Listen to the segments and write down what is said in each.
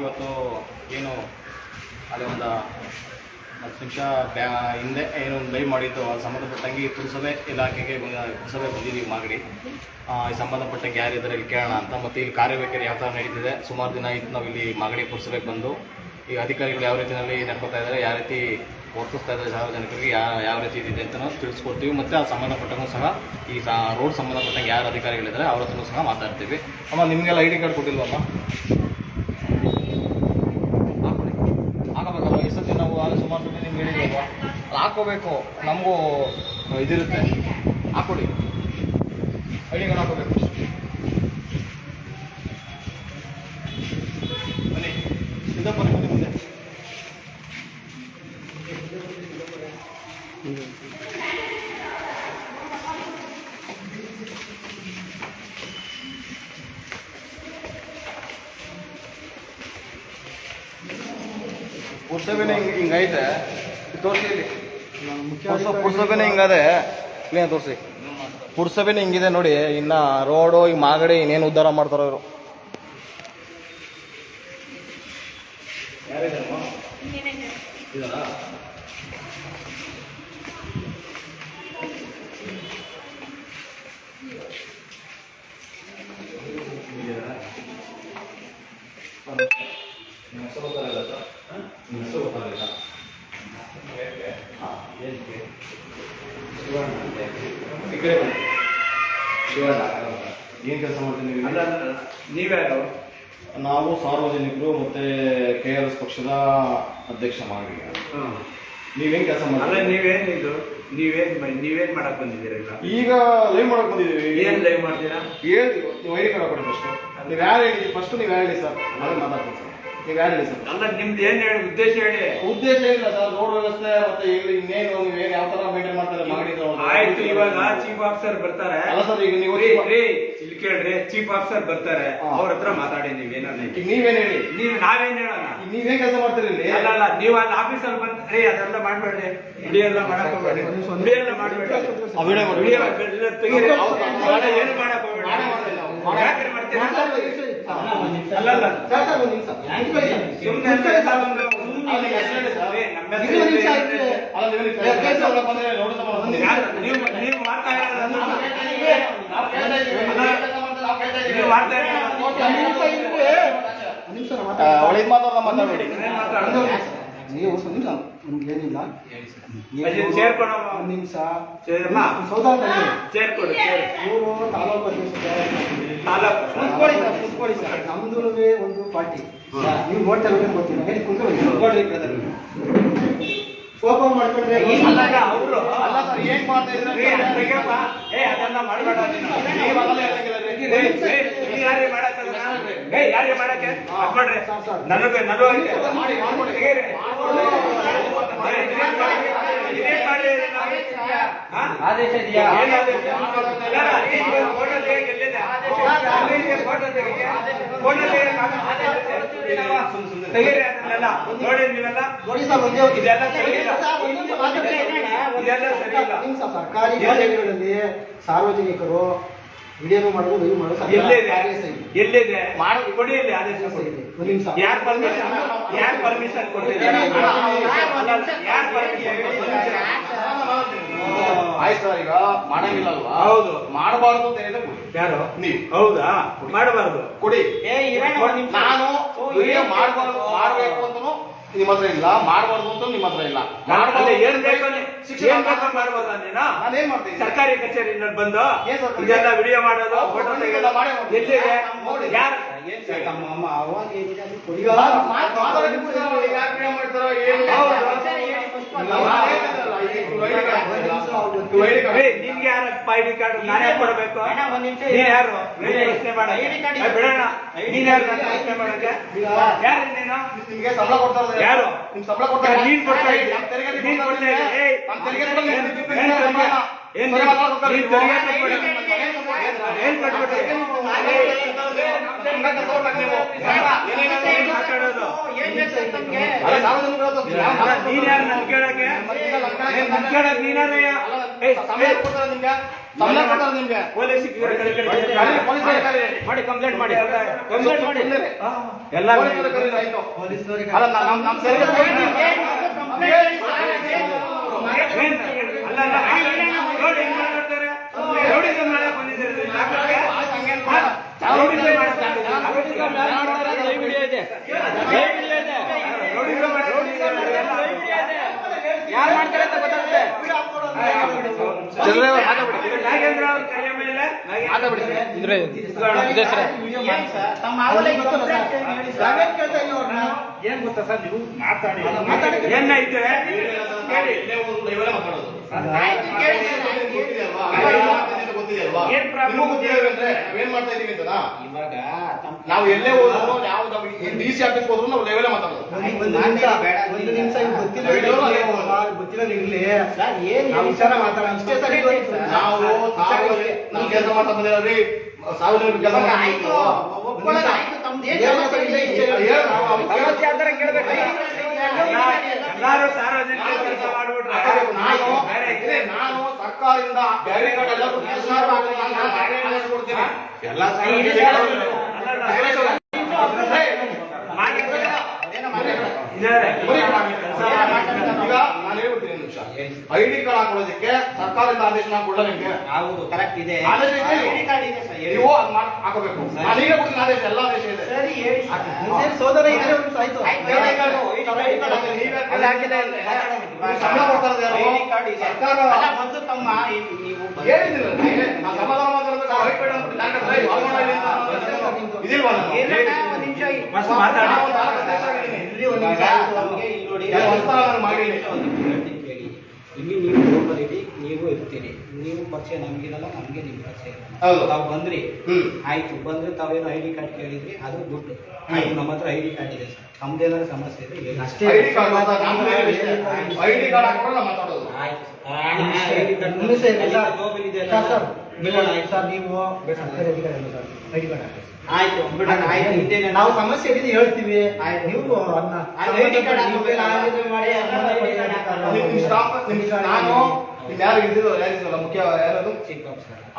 ಇವತ್ತು ಏನು ಅಲ್ಲಿ ಒಂದು ಹತ್ತು ನಿಮಿಷ ಬ್ಯಾ, ಹಿಂದೆ ಏನು ಲೈವ್ ಮಾಡಿದ್ದು ಸಂಬಂಧಪಟ್ಟಂಗೆ ಪುರಸಭೆ ಇಲಾಖೆಗೆ ಪುರಸಭೆ ಬಂದಿದ್ದೀವಿ ಮಾಗಡಿ. ಈ ಸಂಬಂಧಪಟ್ಟಂಗೆ ಯಾರಿದ್ದಾರೆ ಇಲ್ಲಿ ಕೇಳೋಣ ಅಂತ, ಮತ್ತು ಇಲ್ಲಿ ಕಾರ್ಯವೈಖರಿ ಯಾವ ಥರ ನಡೀತಿದೆ, ಸುಮಾರು ದಿನ ಇತ್ತು ನಾವು ಇಲ್ಲಿ ಮಾಗಡಿ ಪುರಸಭೆಗೆ ಬಂದು. ಈ ಅಧಿಕಾರಿಗಳು ಯಾವ ರೀತಿಯಲ್ಲಿ ನಡ್ಕೊತಾ ಇದ್ದಾರೆ ಯಾವ ರೀತಿ ವರ್ತಿಸ್ತಾ ಇದ್ದಾರೆ ಸಾರ್ವಜನಿಕರಿಗೆ ಯಾವ ಯಾವ ರೀತಿ ಇದೆ ಅಂತ ನಾವು ತಿಳಿಸ್ಕೊಡ್ತೀವಿ, ಮತ್ತು ಆ ಸಂಬಂಧಪಟ್ಟಂಗೂ ಸಹ ಈ ರೋಡ್ ಸಂಬಂಧಪಟ್ಟಂಗೆ ಯಾರು ಅಧಿಕಾರಿಗಳಿದ್ದಾರೆ ಅವ್ರ ಹತ್ರನೂ ಸಹ ಮಾತಾಡ್ತೀವಿ. ಅಮ್ಮ, ನಿಮಗೆಲ್ಲ ಐ ಡಿ ಕಾರ್ಡ್ ಕೊಟ್ಟಿಲ್ವಮ್ಮ ಹಾಕೊಳ್ಳಿ ಹಾಕಬೇಕಲ್ಲ ಈ ಸತಿ ನಾವು ಅಲ್ಲಿ ಸುಮಾರು ಸತಿ ನಿಮ್ಗೆ ಹೇಳಿದ್ವಲ್ವ ಅದು ಹಾಕೋಬೇಕು. ನಮಗೂ ಇದಿರುತ್ತೆ. ಹಾಕೊಳ್ಳಿ ಐ ಡಿ ಕಾರ್ಡ್ ಹಾಕೋಬೇಕು. ಬನ್ನಿ. ಹಿಂಗೈತೆ. ತೋರಿಸಿ ಪುರಸಭೆನೇ ಹಿಂಗದೆ. ಕ್ಲೀನ್ ತೋರಿಸಿ. ಪುರಸಭೆನೇ ಹಿಂಗಿದೆ ನೋಡಿ. ಇನ್ನ ರೋಡು ಈಗ ಮಾಗಡಿ ಇನ್ನೇನು ಉದ್ಧಾರ ಮಾಡ್ತಾರೋ ಇವರು ಏನ್ ಕೆಲಸ ಮಾಡ್ತೀನಿ ಅಲ್ಲ ನೀವ್ಯಾರು ನಾವು ಸಾರ್ವಜನಿಕರು ಮತ್ತೆ ಕೆ ಆರ್ ಎಸ್ ಪಕ್ಷದ ಅಧ್ಯಕ್ಷ ಮಾಡಿ ನೀವೇನ್ ಕೆಲಸ ಅಲ್ಲ ಮಾಡ್ತೀರಿ ನೀವೇನ್ ಇದು? ನೀವೇನ್ ಮ- ನೀವೇನ್ ಮಾಡಕ್ ಬಂದಿದ್ದೀರಲ್ಲ? ಈಗ ಲೈವ್ ಮಾಡಕ್ ಬಂದಿದ್ದೀವಿ. ಏನ್ ಲೈವ್ ಮಾಡ್ತೀರಾ? ಹೇಳಿ ನೀವು ಐಡಿ ಕಾರ್ಡ್ ಕೊಡಿ ಫಸ್ಟ್ ನೀವು ಯಾರು ಹೇಳಿ? ಫಸ್ಟ್ ನೀವು ಯಾರು ಹೇಳಿ ಸರ್ ನಾನು ಮಾತಾಡ್ತೀನಿ ಸರ್ ನೀವು ಯಾರು ಹೇಳಿ ಸರ್ ಅಲ್ಲ ನಿಮ್ದು ಏನ್ ಹೇಳಿ? ಉದ್ದೇಶ ಹೇಳಿ. ಉದ್ದೇಶ ಇಲ್ಲ ಸರ್ ರೋಡ್ ವ್ಯವಸ್ಥೆ ಮತ್ತೆ ಈಗ ಇನ್ನೇನು ನೀವೇನು ಯಾವ ತರ ಮೇಂಟೈನ್ ಮಾಡ್ತಾರೆ ಮಾಡಿ ಆಯ್ತು ಇವಾಗ ಚೀಫ್ ಆಫೀಸರ್ ಬರ್ತಾರೆ. ಅಲ್ಲ ಸರ್ ಈಗ ನೀವು ರೀ, ರೀ, ಇಲ್ಲಿ ಕೇಳ್ರಿ ಚೀಫ್ ಆಫೀಸರ್ ಬರ್ತಾರೆ. ಅವ್ರ ಹತ್ರ ಮಾತಾಡಿ ನೀವೇನ ಈಗ ನೀವೇನ್ ಹೇಳಿ? ನೀವ್ ನಾವೇನ್ ಹೇಳೋಣ? ನೀವೇನ್ ಕೆಲಸ ಮಾಡ್ತೀರಿ ಇಲ್ಲಿ ಅಲ್ಲ ಅಲ್ಲ ನೀವು ಅಲ್ಲಿ ಆಫೀಸಲ್ಲಿ ಬಂದ್ ರೀ ಅದೆಲ್ಲ ಮಾಡ್ಬೇಡ್ರಿ ವಿಡಿಯೋ ಎಲ್ಲ ಮಾಡಕ್ ಹೋಗ್ಬೇಡಿ ವಿಡಿಯೋ ಎಲ್ಲ ತೆಗೀರಿ. ಅವೆಲ್ಲ ಏನು ಮಾಡಕ್ ಹೋಗ್ಬೇಡಿ. ನಾವು. ಮಾಡ್ತೀರಾ? ಅಲ್ಲ ನೀವು? ನೀವು ನೀವು ಮಾಡ್ತಾ ಇರೋದು ನಾವು. ನಾವು. ನೀವು? ನಾವು. ನೀವು ಮಾಡ್ತಾ ಇರೋದು ಆ, ಒಳ್ಳೆ ಮಾತಾಡಿ. ಮಾತಾಡೋದು? ನೀವು ನಿಮಿಷ ನಮ್ಗೆ ಏನಿಲ್ಲ. ಅಲ್ಲಿ ಕೊಡಮ್ಮ. ಒಂದು ನಿಮಿಷ. ಸೇರಮ್ಮ. ಸೌದಾ ತಗೊಳ್ಳಿ. ಚೇರ್ ಕೊಡು ಚೇರ್ ಇವರು ತಾಲೂಕು ಕುತ್ಕೊಳ್ಳಿ ಸರ್ ಕುತ್ಕೊಳ್ಳಿ ಸರ್. ನಮ್ದು ಒಂದು ಪಾರ್ಟಿ. ನೀವು ನೋಡ್ತಾ ಇರೋದು ಗೊತ್ತಿಲ್ಲ ಹೇಳಿ ಕುತ್ಕೊಳ್ಳಿ. ಕೋಪ ಮಾಡ್ಕೊಂಡ್ರೆ ಅವರು ಅಲ್ಲ ಸರ್ ಏನ್ ಮಾಡ್ತಾ ಇದ್ದೀರಾ ಏ, ಅದನ್ನ ಮಾಡಬೇಡ ಅದೆಲ್ಲ ಮಾಡ್ಬೇಡ ನೀನು. ನೀವು ಅದೆಲ್ಲ ಹೇಳಂಗಿಲ್ಲ ರೀ. ಏ, ಏ, ನೀನ್ ಯಾರಿಗೆ ಮಾಡಕ್ಕೆ ಅದನ್ನ? ಏ, ಯಾರಿಗೆ ಮಾಡಕ್ಕೆ? ಅದ್ ಮಾಡ್ರಿ. ನನಗೆ ನನಗೆ ಐತೆ. ಆದೇಶ ಇದೆಯಾ? ತೆಗೀರಿ ಅದನ್ನೆಲ್ಲ. ನೋಡಿ ನೀವೆಲ್ಲ ಇದೆಲ್ಲ ಸರಿ ಇಲ್ಲ. ಇದೆಲ್ಲ ಸರಿ ಇಲ್ಲ. ಸರ್ಕಾರಿ ಸಾರ್ವಜನಿಕರು ವಿಡಿಯೋ ಮಾಡೋದು ಲೈವ್ ಮಾಡೋದು ಎಲ್ಲಿದೆ. ಎಲ್ಲಿದೆ ಮಾಡು. ಕೊಡಿ ಇಲ್ಲಿ ಆದೇಶ. ಒಂದು ನಿಮಿಷ. ಯಾರ್ ಪರ್ಮಿಷನ್ ಯಾರ್ ಪರ್ಮಿಷನ್ ಕೊಟ್ಟಿದ್ದಾರೆ? ಯಾರ್ ಪರ್ಮಿಷನ್ ಆಯ್ತು ಸರ್ ಈಗ ಮಾಡಂಗಿಲ್ಲ ಅಲ್ವಾ ಹೌದು. ಮಾಡಬಾರ್ದು ಅಂತ ಹೇಳಿದ್ರೆ ಕೊಡಿ. ಯಾರು? ನೀವು. ಹೌದಾ? ಮಾಡಬಾರ್ದು. ಕೊಡಿ. ನಾನು ವಿಡಿಯೋ ಮಾಡಬಾರ್ದು ಮಾಡಬೇಕು ಅಂತನೂ ನಿಮ್ಮ ಹತ್ರ ಇಲ್ಲ ಮಾಡಬಾರ್ದು ಅಂತ ನಿಮ್ಮ ಹತ್ರ ಇಲ್ಲ. ಮಾಡ್ಬಾರ್ದು ಏನ್ ಬೇಕು ಶಿಕ್ಷಣ ಏನ್ ಬೇಕು ಮಾಡ್ಬೋದ ನೀನು? ನಾನೇನ್ ಮಾಡ್ತೀನಿ? ಸರ್ಕಾರಿ ಕಚೇರಿಯಿಂದ ಬಂದು? ಇದೆಲ್ಲ ವಿಡಿಯೋ ಮಾಡೋದು ಫೋಟೋ ತೆಗೆಯೋದು ಮಾಡೇ. ಯಾರು? ನಮ್ಮ ಅವಾಗ ಏನಿದೆ ಕೊಡಿ. ವಿಡಿಯೋ ಮಾಡ್ತಾರೋ, ಏನು ಹೌದು. ಯಾರ ಐಡಿ ಕಾರ್ಡ್ ನಾನೇ ಕೊಡಬೇಕು? ಅಣ್ಣ, ಒಂದ್ ನಿಮಿಷ ನೀನ್. ಯಾರು? ನೀನ್ ಪ್ರಶ್ನೆ ಏ, ಬಿಡೋಣ ನೀನ್ ಯಾರು ಪ್ರಶ್ನೆ ಮಾಡಕ್ಕೆ? ಯಾರು ನೀನು? ನಿಮ್ಗೆ ಸಂಬಳ ಕೊಡ್ತಾ ಯಾರು? ನಿಮ್ ಸಂಬಳ ಕೊಡ್ತಾರೆ ನೀನ್ ಕೊಡ್ತಾ ಇದ್ದೀಯ. ನೀನ್ ಕೊಡ್ತಾ ಕೊಡ್ತಾ ಏನ್- ಮಾತಾಡೋದು ನೀನ್ ಯಾರು ನನ್ ಕೇಳಕ್ಕೆ ನನ್ ಕೇಳಕ್ ನೀನಾರಯ್ಯ ನಿಮ್ಗೆ ಪೊಲೀಸ್. ಮಾಡಿ ಕಂಪ್ಲೇಂಟ್ ಮಾಡಿ ಕಂಪ್ಲೇಂಟ್ ಮಾಡಿ ಎಲ್ಲ ಪೊಲೀಸ್ ಯಾರು ಮಾಡ್ತಾರೆ ಅಂತ ಗೊತ್ತಾಗುತ್ತೆ. ನಾಗೇಂದ್ರ ಅವ್ರ ಕೈಯ ಮೇಲೆ. ಇದ್ರೆ ಇದೆ ಸರ್? ಏನ್ ಗೊತ್ತಾ ಸರ್ ನೀವು ಮಾತಾಡಿ ಏನಾಯ್ತು ಹೇಳಿ. ಇಲ್ಲೇ ಇವರೇ ಮಾತಾಡೋದು. ಗೊತ್ತಿದೆ ಅಲ್ವಾ? ಏನ್ ನಿಮಗೂ ಗೊತ್ತಿದೆ ಅಂದ್ರೆ ನಾವೇನ್ ಮಾಡ್ತಾ ಇದೀವಿ ಅಂತನಾ? ಇವಾಗ ತಮ್ಮ ನಾವು ಎಲ್ಲೇ ಹೋದ್ರು ಯಾವ ಡಿ ಸಿ ಆಫೀಸ್ ಹೋದ್ರು ನಾವು ಲೆವೆಲೇ ಮಾತಾಡೋದು. ಒಂದು ಒಂದು ನಿಮಿಷ ಒಂದು ನಿಮಿಷ ಗೊತ್ತಿಲ್ಲ ಗೊತ್ತಿಲ್ಲ ಇರ್ಲಿ. ಸರ್ ಏನ್ ನಾವು ವಿಚಾರ ಮಾತಾಡೋಣ. ಅಷ್ಟೇ ಸರಿ ನಾವು ಸಾರ್ವಜನಿಕ ನಾವು ಕೆಲಸ ಮಾಡ್ತಾ ಸಾರ್ವಜನಿಕ ಕೆಲಸ ಆಯ್ತು. ಒಪ್ಕೊಳ್ಳೋದು ಆಯ್ತು. ತಮ್ದು ಏನ್ ಸಮಸ್ಯೆ? ಇದೆ. ನಾವು ಸಮಸ್ಯೆ ಆದ್ರೆ ಕೇಳ್ಬೇಕು. ಎಲ್ಲಾರು ಸಾರ್ವಜನಿಕ ಕೆಲಸ ಮಾಡ್ಬಿಟ್ರೆ ನಾನು ಬೇರೆ ಸರ್ಕಾರದಿಂದ ಬೇರೆ ಕಡೆ ಎಲ್ಲ ಈಗ ನಾನು ಹೇಳ್ಬಿಡ್ತೀನಿ ನಿಮಿಷ. ಐ ಡಿ ಕಾರ್ಡ್ ಹಾಕೊಳ್ಳೋದಕ್ಕೆ ಸರ್ಕಾರದಿಂದ ಆದೇಶ ನಾನು ಕೊಡಲ್ಲ ನಿಮ್ಗೆ? ಹೌದು ಕರೆಕ್ಟ್ ಇದೆ. ಆದೇಶ ಇದೆ ಐಡಿ ಕಾರ್ಡ್ ಇದೆ ಸರ್ ನೀವು ಅದ್ ಮಾಡ್ ಹಾಕೋಬೇಕು. ನಾನು ಈಗ ಕೊಡ್ತೀನಿ ಆದೇಶ ಎಲ್ಲ ಆದೇಶ ಇದೆ. ಸರಿ ಹೇಳಿ. ಸೋದರ ಇದ್ರೆ ಒಂದು ಆಯ್ತು. ಇಲ್ಲಿ. ನೀವು ಗ್ರೂಪಲ್ಲಿ ನೀವು ಇರ್ತೀರಿ ನೀವು ಪರಿಚಯ ನಮ್ಗಿರಲ್ಲ ನಮ್ಗೆ ನಿಮ್ ಪರಿಚಯ ಇರಲ್ಲ. ತಾವು ಬಂದ್ರಿ. ಆಯ್ತು. ಬಂದ್ರೆ ತಾವೇನು ಐ ಡಿ ಕಾರ್ಡ್ ಕೇಳಿದ್ರಿ ಅದು ದುಡ್ಡು. ನಮ್ಮ ಹತ್ರ ಐ ಡಿ ಕಾರ್ಡ್ ಇದೆ ಸರ್. ತಮ್ದೇನಾದ್ರು ಸಮಸ್ಯೆ ಇದೆ. ಅಷ್ಟೇ. ಐ ಡಿ ಕಾರ್ಡ್ ನಾವು ಮಾತಾಡೋದು. ಆಯ್ತು ಸರ್. ನೀವು ಆಯ್ತು. ಆಯ್ತು ಇದ್ದೇನೆ. ಸಮಸ್ಯೆ ಇದೆ ಹೇಳ್ತೀವಿ. ನೀವು ಅದನ್ನ ನಿಮ್ ಯಾರು ಇದ್ದಿರೋ ಯಾರಿದ್ರು ಮುಖ್ಯ ಯಾರದು.